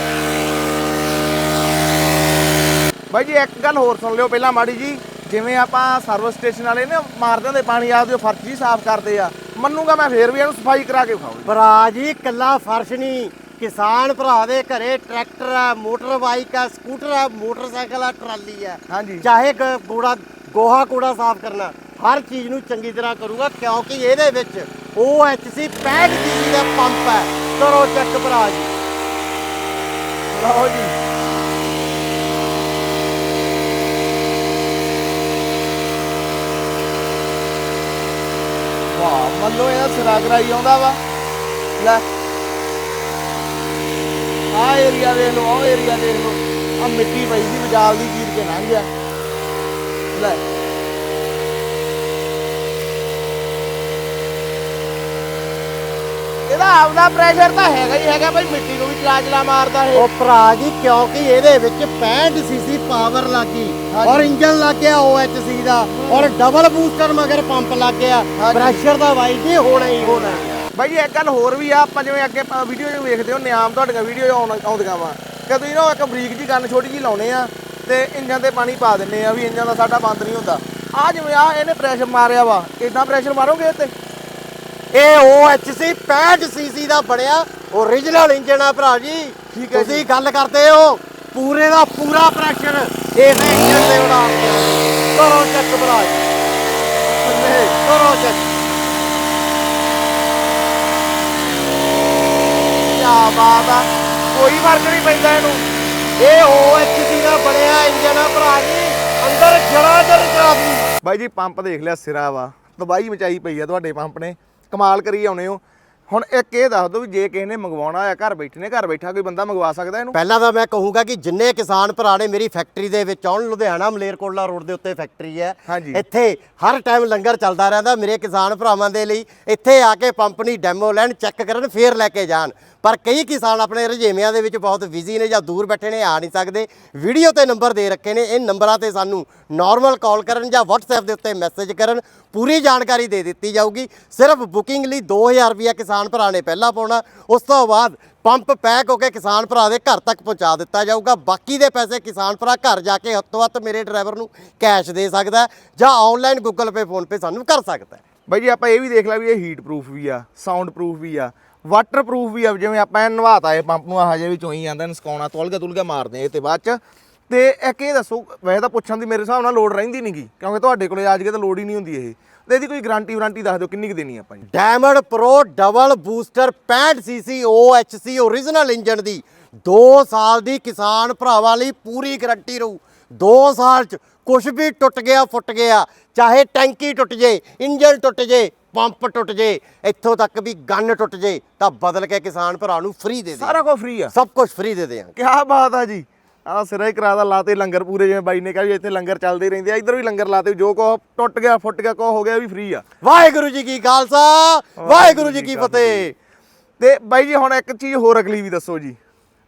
ਬਾਈ ਜੀ ਇੱਕ ਗੱਲ ਹੋਰ ਸੁਣ ਲਿਓ ਪਹਿਲਾਂ ਮਾੜੀ ਜੀ। ਜਿਵੇਂ ਆਪਾਂ ਸਰਵਿਸ ਸਟੇਸ਼ਨ ਵਾਲੇ ਨੇ ਮਾਰਦੇ ਹੁੰਦੇ ਪਾਣੀ ਆਪਦੇ ਫਰਸ਼ ਹੀ ਸਾਫ਼ ਕਰਦੇ ਆ। ਮੰਨੂਗਾ ਮੈਂ ਫੇਰ ਵੀ ਇਹਨੂੰ ਸਫ਼ਾਈ ਕਰਾ ਕੇ ਖਾਉਂ ਭਰਾ ਜੀ ਕੱਲਾ ਫਰਸ਼ ਨਹੀਂ। ਕਿਸਾਨ ਭਰਾ ਦੇ ਘਰੇ ਟਰੈਕਟਰ ਹੈ ਮੋਟਰ ਬਾਈਕ ਹੈ ਸਕੂਟਰ ਹੈ ਮੋਟਰਸਾਈਕਲ ਹੈ ਟਰਾਲੀ ਹੈ ਹਾਂਜੀ। ਚਾਹੇ ਗ- ਕੂੜਾ ਗੋਹਾ ਕੂੜਾ ਸਾਫ਼ ਕਰਨਾ ਹਰ ਚੀਜ਼ ਨੂੰ ਚੰਗੀ ਤਰ੍ਹਾਂ ਕਰੂਗਾ ਕਿਉਂਕਿ ਇਹਦੇ ਵਿੱਚ OHC 65 ਜੀ ਦਾ ਪੰਪ ਹੈ ਕਰੋ ਚੈੱਕ ਭਰਾ ਜੀ। ਲਓ ਜੀ। ਵਾਹ ਇਹਦਾ ਸਿਰਾ ਕਰਾਈ ਆਉਂਦਾ ਵਾ। ਲੈ। ਆ ਏਰੀਆ ਦੇਖ ਲਓ ਆ ਏਰੀਆ ਦੇਖ ਲਓ। ਆ ਮਿੱਟੀ ਪਈ ਸੀ ਵਿਚਾਲ ਦੀ ਚੀਰ ਕੇ ਲੰਘ ਗਿਆ। ਲੈ ਇਹਦਾ ਆਪਦਾ ਪ੍ਰੈਸ਼ਰ ਤਾਂ ਹੈਗਾ ਹੀ ਹੈਗਾ ਬਈ ਮਿੱਟੀ ਨੂੰ ਵੀ ਚਲਾ ਚਲਾ ਮਾਰਦਾ ਇਹ। ਉਹ ਭਰਾ ਜੀ ਕਿਉਂਕਿ ਇਹਦੇ ਵਿੱਚ 65 ਸੀਸੀ ਪਾਵਰ ਲੱਗੀ। ਔਰ ਇੰਜਨ ਲੱਗ ਗਿਆ OHC ਦਾ ਔਰ ਡਬਲ ਬੂਸਟਰ ਮਗਰ ਪੰਪ ਲੱਗ ਗਿਆ। ਪ੍ਰੈਸ਼ਰ ਦਾ ਵਾਈ ਜੀ ਹੋਣਾ ਹੀ ਹੋਣਾ। ਬਾਈ ਜੀ ਇੱਕ ਗੱਲ ਹੋਰ ਵੀ ਆ ਆਪਾਂ ਜਿਵੇਂ ਅੱਗੇ ਵੀਡੀਓ 'ਚ ਵੇਖਦੇ ਹੋ ਨਿਆਮ ਤੁਹਾਡੀਆਂ ਵੀਡੀਓ ਆਉਂਦੀਆਂ ਵਾ। ਕਿ ਤੁਸੀਂ ਨਾ ਇੱਕ ਬਰੀਕ ਜੀ ਗੰਨ ਛੋਟੀ ਜੀ ਲਾਉਨੇ ਆ ਤੇ ਇੰਜਨ ਤੇ ਪਾਣੀ ਪਾ ਦਿੰਨੇ ਆ ਵੀ ਇੰਜਨ ਦਾ ਸਾਡਾ ਬੰਦ ਨਹੀਂ ਹੁੰਦਾ। ਆ ਜਿਵੇਂ ਆ ਇਹਨੇ ਪ੍ਰੈਸ਼ਰ ਮਾਰਿਆ ਵਾ। ਇਦਾਂ ਪ੍ਰੈਸ਼ਰ ਮਾਰੋਗੇ ਤੇ? ਇਹ OHC 65 ਸੀਸੀ ਦਾ ਬਣਿਆ ਓਰੀਜਨਲ ਇੰਜਨ ਆ ਭਰਾ ਜੀ। ਠੀਕ ਹੈ ਤੁਸੀਂ ਗੱਲ ਕਰਦੇ ਹੋ ਪੂਰੇ ਦਾ ਪੂਰਾ ਪ੍ਰੈਸ਼ਰ ਇਸ ਇੰਜਨ ਦੇ ਉਡਾ ਕਰੋ ਚੱਕ ਭਰਾ ਜੀ। ਕਰੋ ਚੱਕ ਕੀ ਬਾਤ ਆ। ਕੋਈ ਫ਼ਰਕ ਨਹੀਂ ਪੈਂਦਾ ਇਹਨੂੰ। ਇਹ OHC ਦਾ ਬਣਿਆ ਇੰਜਨ ਆ ਭਰਾ ਜੀ। ਅੰਦਰ ਜੜ ਚਾ ਦੀ। ਬਾਈ ਜੀ ਪੰਪ ਦੇਖ ਲਿਆ ਸਿਰਾ ਵਾ। ਤਬਾਹੀ ਮਚਾਈ ਪਈ ਆ ਤੁਹਾਡੇ ਪੰਪ ਨੇ। ਕਮਾਲ ਕਰੀ ਆਉਨੇ ਹੋ। ਹੁਣ ਇੱਕ ਇਹ ਦੱਸ ਦਿਓ ਵੀ ਜੇ ਕਿਸੇ ਨੇ ਮੰਗਵਾਉਣਾ ਆ ਘਰ ਬੈਠੇ ਨੇ ਘਰ ਬੈਠਾ ਕੋਈ ਬੰਦਾ ਮੰਗਵਾ ਸਕਦਾ ਇਹਨੂੰ? ਪਹਿਲਾਂ ਤਾਂ ਮੈਂ ਕਹੂੰਗਾ ਕਿ ਜਿੰਨੇ ਕਿਸਾਨ ਭਰਾ ਨੇ ਮੇਰੀ ਫੈਕਟਰੀ ਦੇ ਵਿੱਚ ਆਉਣ ਲੁਧਿਆਣਾ ਮਲੇਰਕੋਟਲਾ ਰੋਡ ਦੇ ਉੱਤੇ ਫੈਕਟਰੀ ਹੈ। ਹਾਂਜੀ। ਇੱਥੇ ਹਰ ਟਾਈਮ ਲੰਗਰ ਚੱਲਦਾ ਰਹਿੰਦਾ ਮੇਰੇ ਕਿਸਾਨ ਭਰਾਵਾਂ ਦੇ ਲਈ। ਇੱਥੇ ਆ ਕੇ ਪੰਪ ਦੀ ਡੈਮੋ ਲੈਣ ਚੈੱਕ ਕਰਨ ਫੇਰ ਲੈ ਕੇ ਜਾਣ। ਪਰ ਕਈ ਕਿਸਾਨ ਆਪਣੇ ਰੁਝੇਵਿਆਂ ਦੇ ਵਿੱਚ ਬਹੁਤ ਬਿਜ਼ੀ ਨੇ ਜਾਂ ਦੂਰ ਬੈਠੇ ਨੇ, ਆ ਨਹੀਂ ਸਕਦੇ। ਵੀਡੀਓ ਤੇ ਨੰਬਰ ਦੇ ਰੱਖੇ ਨੇ। ਇਹ ਨੰਬਰਾਂ ਤੇ ਸਾਨੂੰ ਨਾਰਮਲ ਕਾਲ ਕਰਨ ਜਾਂ WhatsApp ਦੇ ਉੱਤੇ ਮੈਸੇਜ ਕਰਨ। ਪੂਰੀ ਜਾਣਕਾਰੀ ਦੇ ਦਿੱਤੀ ਜਾਊਗੀ। ਸਿਰਫ ਬੁਕਿੰਗ ਲਈ 2000 ਰੁਪਇਆ ਕਿਸਾਨ ਭਰਾ ਨੇ ਪਹਿਲਾਂ ਪਾਉਣਾ। ਉਸ ਤੋਂ ਬਾਅਦ ਪੰਪ ਪੈਕ ਹੋ ਕੇ ਕਿਸਾਨ ਭਰਾ ਦੇ ਘਰ ਤੱਕ ਪਹੁੰਚਾ ਦਿੱਤਾ ਜਾਊਗਾ। ਬਾਕੀ ਦੇ ਪੈਸੇ ਕਿਸਾਨ ਭਰਾ ਘਰ ਜਾ ਕੇ ਹੱਥੋਂ ਹੱਥ ਮੇਰੇ ਡਰਾਈਵਰ ਨੂੰ ਕੈਸ਼ ਦੇ ਸਕਦਾ ਜਾਂ ਆਨਲਾਈਨ ਗੂਗਲ ਪੇ ਫੋਨ ਪੇ ਸਾਨੂੰ ਕਰ ਸਕਦਾ ਬਾਈ ਜੀ, ਆਪਾਂ ਇਹ ਵੀ ਦੇਖ ਲਿਆ ਵੀ ਇਹ ਹੀਟ ਪ੍ਰੂਫ ਵੀ ਆ ਸਾਊਂਡ ਪ੍ਰੂਫ ਵੀ ਆ। ਵਾਟਰ ਪ੍ਰੂਫ ਵੀ ਆ, ਜਿਵੇਂ ਆਪਾਂ ਇਹ ਨਵਾਤਾ ਇਹ ਪੰਪ ਨੂੰ ਹਜੇ ਵੀ ਚੋਈ ਜਾਂਦਾ ਨਸਕਾਉਣਾ ਤੋਲਗਾ ਤੁਲਗਾ ਮਾਰਦੇ ਇਹ ਤੇ ਬਾਅਦ ਚ। ਤੇ ਇੱਕ ਇਹ ਦੱਸੋ, ਵੈਸੇ ਤਾਂ ਪੁੱਛਣ ਦੀ ਮੇਰੇ ਹਿਸਾਬ ਨਾਲ ਲੋੜ ਰਹਿੰਦੀ ਨਹੀਂਗੀ ਕਿਉਂਕਿ ਤੁਹਾਡੇ ਕੋਲੇ ਅੱਜ ਕੇ ਤਾਂ ਲੋੜ ਹੀ ਨਹੀਂ ਹੁੰਦੀ ਇਹ। ਤੇ ਇਹਦੀ ਕੋਈ ਗਾਰੰਟੀ ਵਾਰੰਟੀ ਦੱਸ ਦਿਓ, ਕਿੰਨੀ ਕੁ ਦੇਣੀ ਆਪਾਂ ਜੀ diamond pro double booster 65 C C OHC original engine ਦੀ। 2 ਸਾਲ ਦੀ ਕਿਸਾਨ ਭਰਾਵਾਂ ਲਈ ਪੂਰੀ ਗਾਰੰਟੀ ਰਹੂ। 2 ਸਾਲ ਚ ਕੁਝ ਵੀ ਟੁੱਟ ਗਿਆ, ਫੁੱਟ ਗਿਆ, ਚਾਹੇ ਟੈਂਕੀ ਟੁੱਟ ਜੇ, ਇੰਜਨ ਟੁੱਟ ਜੇ ਪੰਪ ਟੁੱਟ ਜੇ ਇੱਥੋਂ ਤੱਕ ਵੀ ਗੰਨ ਟੁੱਟ ਜੇ ਤਾਂ ਬਦਲ ਕੇ ਕਿਸਾਨ ਭਰਾ ਨੂੰ ਫ੍ਰੀ ਦੇ ਦੇ ਸਾਰਾ ਕੁਝ ਫ੍ਰੀ ਆ। ਸਭ ਕੁਝ ਫ੍ਰੀ ਦੇ ਦਿਆਂਗੇ ਕੀ ਬਾਤ ਆ ਜੀ। ਆ ਸਿਰਾ ਹੀ ਕਰਾ ਦਾ ਲਾਤੇ ਲੰਗਰ ਪੂਰੇ ਜਿਵੇਂ ਬਾਈ ਨੇ ਕਿਹਾ ਵੀ ਇੱਥੇ ਲੰਗਰ ਚੱਲਦੇ ਹੀ ਰਹਿੰਦੇ ਆ ਇੱਧਰ ਵੀ ਲੰਗਰ ਲਾਤੇ ਜੋ ਕੋ ਟੁੱਟ ਗਿਆ ਫੁੱਟ ਗਿਆ ਕੋ ਹੋ ਗਿਆ ਵੀ ਫ੍ਰੀ ਆ। ਵਾਹਿਗੁਰੂ ਜੀ ਕੀ ਖਾਲਸਾ ਵਾਹਿਗੁਰੂ ਜੀ ਕੀ ਫਤਿਹ। ਤੇ ਬਾਈ ਜੀ ਹੁਣ ਇੱਕ ਚੀਜ਼ ਹੋਰ ਅਗਲੀ ਵੀ ਦੱਸੋ ਜੀ।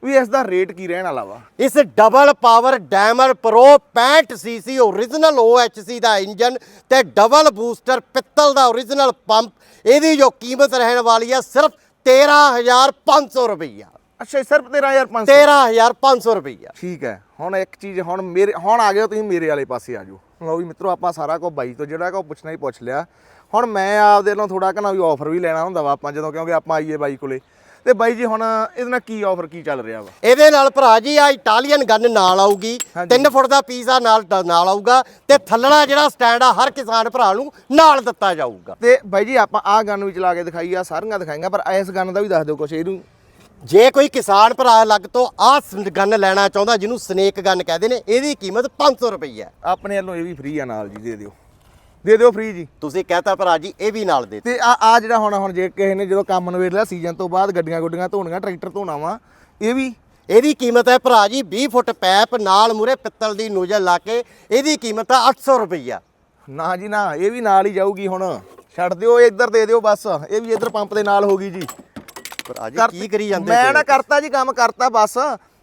ਵੀ ਇਸ ਦਾ ਰੇਟ ਕੀ ਰਹਿਣ ਵਾਲਾ ਵਾ? ਇਸ double power diamond pro 65 C C original OHC ਦਾ ਇੰਜਨ ਤੇ ਡਬਲ ਬੂਸਟਰ ਪਿੱਤਲ ਦਾ ਓਰੀਜਨਲ ਪੰਪ ਇਹਦੀ ਜੋ ਕੀਮਤ ਰਹਿਣ ਵਾਲੀ ਆ ਸਿਰਫ 13500 ਰੁਪਈਆ। ਅੱਛਾ ਸਿਰਫ 13500 13500 ਰੁਪਈਆ। ਠੀਕ ਹੈ ਹੁਣ ਇੱਕ ਚੀਜ਼ ਹੁਣ ਮੇਰੇ ਹੁਣ ਆ ਗਏ ਤੁਸੀਂ ਮੇਰੇ ਵਾਲੇ ਪਾਸੇ ਆ ਜਾਓ। ਲਓ ਵੀ ਮਿੱਤਰੋ ਆਪਾਂ ਸਾਰਾ ਕੁਝ ਬਾਈ ਤੋਂ ਜਿਹੜਾ ਕੋ ਪੁੱਛਣਾ ਹੀ ਪੁੱਛ ਲਿਆ। ਹੁਣ ਮੈਂ ਆਪਦੇ ਨਾਲ ਥੋੜਾ ਕਨਾ ਵੀ ਆਫਰ ਵੀ ਲੈਣਾ ਹੁੰਦਾ ਵਾ ਆਪਾਂ ਜਦੋਂ ਕਿਉਂਕਿ ਆਪਾਂ ਆਈਏ ਬਾਈ ਕੋਲੇ। ਤੇ ਬਾਈ ਜੀ ਹੁਣ ਇਹਦੇ ਨਾਲ ਕੀ ਆਫਰ ਕੀ ਚੱਲ ਰਿਹਾ ਵਾ? ਇਹਦੇ ਨਾਲ ਭਰਾ ਜੀ ਆ ਇਟਾਲੀਅਨ ਗਨ ਨਾਲ ਆਊਗੀ। ਹਾਂਜੀ। 3 ਫੁੱਟ ਦਾ ਆ ਨਾਲ ਨਾਲ ਆਊਗਾ। ਤੇ ਥੱਲੜਾ ਜਿਹੜਾ ਸਟੈਂਡ ਆ ਹਰ ਕਿਸਾਨ ਭਰਾ ਨੂੰ ਨਾਲ ਦਿੱਤਾ ਜਾਊਗਾ। ਤੇ ਬਾਈ ਜੀ ਆਪਾਂ ਆਹ ਗਨ ਵੀ ਚਲਾ ਕੇ ਦਿਖਾਈ ਆ ਸਾਰੀਆਂ ਦਿਖਾਈਆਂ ਪਰ ਇਸ ਗਨ ਦਾ ਵੀ ਦੱਸ ਦਿਓ ਕੁਛ ਇਹਨੂੰ। ਜੇ ਕੋਈ ਕਿਸਾਨ ਭਰਾ ਅਲੱਗ ਤੋਂ ਆਹ ਗਨ ਲੈਣਾ ਚਾਹੁੰਦਾ ਜਿਹਨੂੰ ਸਨੇਕ ਗਨ ਕਹਿੰਦੇ ਨੇ ਇਹਦੀ ਕੀਮਤ 500 ਰੁਪਈਆ। ਹੈ ਆਪਣੇ ਵੱਲੋਂ ਇਹ ਵੀ ਫ੍ਰੀ ਆ ਨਾਲ ਜੀ ਦੇ ਦਿਓ। ਦੇ ਦਿਓ ਫ੍ਰੀ ਜੀ। ਤੁਸੀਂ ਕਹਤਾ ਭਰਾ ਜੀ ਇਹ ਵੀ ਨਾਲ ਦੇ ਤੇ ਆ ਆ ਜਿਹੜਾ ਹੁਣ ਹੁਣ ਜੇ ਕਿਸੇ ਨੇ ਜਦੋਂ ਕੰਮ ਨਵੇੜ ਲਿਆ ਸੀਜ਼ਨ ਤੋਂ ਬਾਅਦ ਗੱਡੀਆਂ ਗੁੱਡੀਆਂ ਧੋਣੀਆਂ ਟਰੈਕਟਰ ਧੋਣਾ ਵਾ ਇਹ ਵੀ ਇਹਦੀ ਕੀਮਤ ਹੈ ਭਰਾ ਜੀ 20 ਫੁੱਟ ਪੈਪ ਨਾਲ ਮੂਰੇ ਪਿੱਤਲ ਦੀ ਨੋਜ਼ਲ ਲਾ ਕੇ ਇਹਦੀ ਕੀਮਤ ਹੈ 800 ਰੁਪਈਆ। ਨਾ ਜੀ ਨਾ ਇਹ ਵੀ ਨਾਲ ਹੀ ਜਾਊਗੀ ਹੁਣ। ਛੱਡ ਦਿਓ ਇੱਧਰ ਦੇ ਦਿਓ ਬਸ। ਇਹ ਵੀ ਇੱਧਰ ਪੰਪ ਦੇ ਨਾਲ ਹੋਗੀ ਜੀ। ਭਰਾ ਜੀ ਕੀ ਕਰੀ ਜਾਂਦੇ ਮੈਂ? ਨਾ ਕਰਤਾ ਜੀ ਕੰਮ ਕਰਤਾ ਬਸ।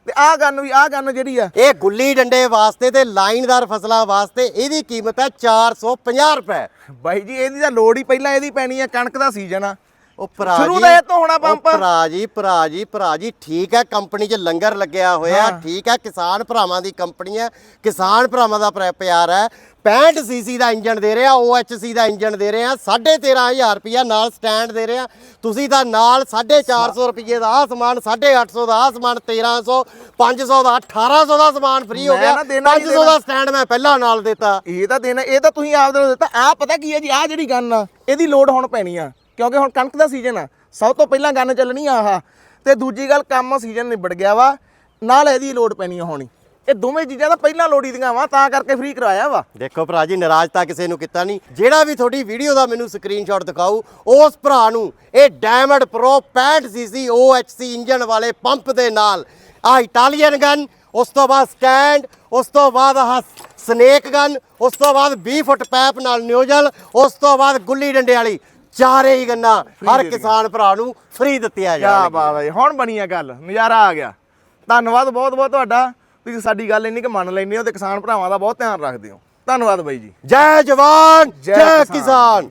ਤੇ ਆਹ ਗਨ ਵੀ ਆਹ ਗਨ ਜਿਹੜੀ ਆ। ਇਹ ਗੁੱਲੀ ਡੰਡੇ ਵਾਸਤੇ ਤੇ ਲਾਈਨਦਾਰ ਫਸਲਾਂ ਵਾਸਤੇ ਇਹਦੀ ਕੀਮਤ ਹੈ 450 ਰੁਪਏ। ਬਾਈ ਜੀ ਇਹਦੀ ਤਾਂ ਲੋੜ ਹੀ ਪਹਿਲਾਂ ਇਹਦੀ ਪੈਣੀ ਆ ਕਣਕ ਦਾ ਸੀਜ਼ਨ ਆ। ਉਹ ਭਰਾ ਸ਼ੁਰੂ ਜੀ ਤਾਂ ਇਹ ਤੋਂ ਹੋਣਾ ਪੰਪ। ਭਰਾ ਜੀ ਭਰਾ ਜੀ ਭਰਾ ਜੀ ਠੀਕ ਹੈ ਕੰਪਨੀ 'ਚ ਲੰਗਰ ਲੱਗਿਆ ਹੋਇਆ। ਠੀਕ ਹੈ ਕਿਸਾਨ ਭਰਾਵਾਂ ਦੀ ਕੰਪਨੀ ਹੈ ਕਿਸਾਨ ਭਰਾਵਾਂ ਦਾ ਪਿਆ- ਪਿਆਰ ਹੈ। 65 ਸੀਸੀ ਦਾ ਇੰਜਨ ਦੇ ਰਿਹਾ OHC ਦਾ ਇੰਜਨ ਦੇ ਰਿਹਾ 13500 ਰੁਪਇਆ ਨਾਲ ਸਟੈਂਡ ਦੇ ਰਿਹਾ। ਤੁਸੀਂ ਤਾਂ ਨਾਲ 450 ਰੁਪਏ ਦਾ ਆਹ ਸਮਾਨ 850 ਦਾ ਆਹ ਸਮਾਨ 1300 500 ਦਾ 1800 ਦਾ ਸਮਾਨ ਫ੍ਰੀ ਹੋ ਗਿਆ। ਨਾ ਦੇਣਾ ਹੀ 500 ਦਾ ਸਟੈਂਡ ਮੈਂ ਪਹਿਲਾਂ ਨਾਲ ਦਿੱਤਾ। ਇਹ ਤਾਂ ਦੇਣਾ ਇਹ ਤਾਂ ਤੁਸੀਂ ਆਪਦੇ ਨੂੰ ਦਿੱਤਾ। ਆ ਪਤਾ ਕੀ ਹੈ ਜੀ? ਆ ਜਿਹੜੀ ਗਨ ਆ ਇਹਦੀ ਲੋਡ ਹੁਣ ਪੈਣੀ ਆ। ਕਿਉਂਕਿ ਹੁਣ ਕਣਕ ਦਾ ਸੀਜ਼ਨ ਆ, ਸਭ ਤੋਂ ਪਹਿਲਾਂ ਗਨ ਚੱਲਣੀ ਆ ਆਹ, ਤੇ ਦੂਜੀ ਗੱਲ ਕੰਮ ਸੀਜ਼ਨ ਨਿਬੜ ਗਿਆ ਵਾ, ਨਾਲ ਇਹਦੀ ਲੋਡ ਪੈਣੀ ਹੋਣੀ। ਇਹ ਦੋਵੇਂ ਚੀਜ਼ਾਂ ਤਾਂ ਪਹਿਲਾਂ ਲੋੜੀ ਦੀਆਂ ਵਾ, ਤਾਂ ਕਰਕੇ ਫ੍ਰੀ ਕਰਾਇਆ ਵਾ। ਦੇਖੋ ਭਰਾ ਜੀ, ਨਾਰਾਜ਼ ਤਾਂ ਕਿਸੇ ਨੂੰ ਕੀਤਾ ਨਹੀਂ। ਜਿਹੜਾ ਵੀ ਤੁਹਾਡੀ ਵੀਡੀਓ ਦਾ ਮੈਨੂੰ ਸਕਰੀਨਸ਼ਾਟ ਦਿਖਾਊ, ਉਸ ਭਰਾ ਨੂੰ ਇਹ diamond pro 65 C C OHC engine ਵਾਲੇ ਪੰਪ ਦੇ ਨਾਲ। ਆ ਇਟਾਲੀਅਨ ਗਨ ਉਸ ਤੋਂ ਬਾਅਦ ਸਟੈਂਡ ਉਸ ਤੋਂ ਬਾਅਦ ਆਹ ਸਨੇਕ ਗਨ ਉਸ ਤੋਂ ਬਾਅਦ 20 ਫੁੱਟ ਪੈਪ ਨਾਲ ਨਿਊਜ਼ਲ, ਉਸ ਤੋਂ ਬਾਅਦ ਗੁੱਲੀ ਡੰਡੇ ਵਾਲੀ। ਚਾਰੇ ਹੀ ਗੰਨਾ ਹਰ ਕਿਸਾਨ ਭਰਾ ਨੂੰ ਫ੍ਰੀ ਦਿੱਤੀਆਂ ਕਿਆ ਜਾਣਗੀਆਂ। ਬਾਤ ਹੈ ਜੀ, ਹੁਣ ਬਣੀ ਆ ਗੱਲ ਨਜ਼ਾਰਾ ਆ ਗਿਆ। ਧੰਨਵਾਦ ਬਹੁਤ ਬਹੁਤ ਤੁਹਾਡਾ ਤੁਸੀਂ ਸਾਡੀ ਗੱਲ ਇੰਨੀ ਕਿ ਮੰਨ ਲੈਂਦੇ ਹੋ ਤੇ ਕਿਸਾਨ ਭਰਾਵਾਂ ਦਾ ਬਹੁਤ ਧਿਆਨ ਰੱਖਦੇ ਹੋ। ਧੰਨਵਾਦ ਬਾਈ ਜੀ। ਜੈ ਜਵਾਨ ਜੈ ਜੈ ਕਿਸਾਨ। ਕਿਸਾਨ।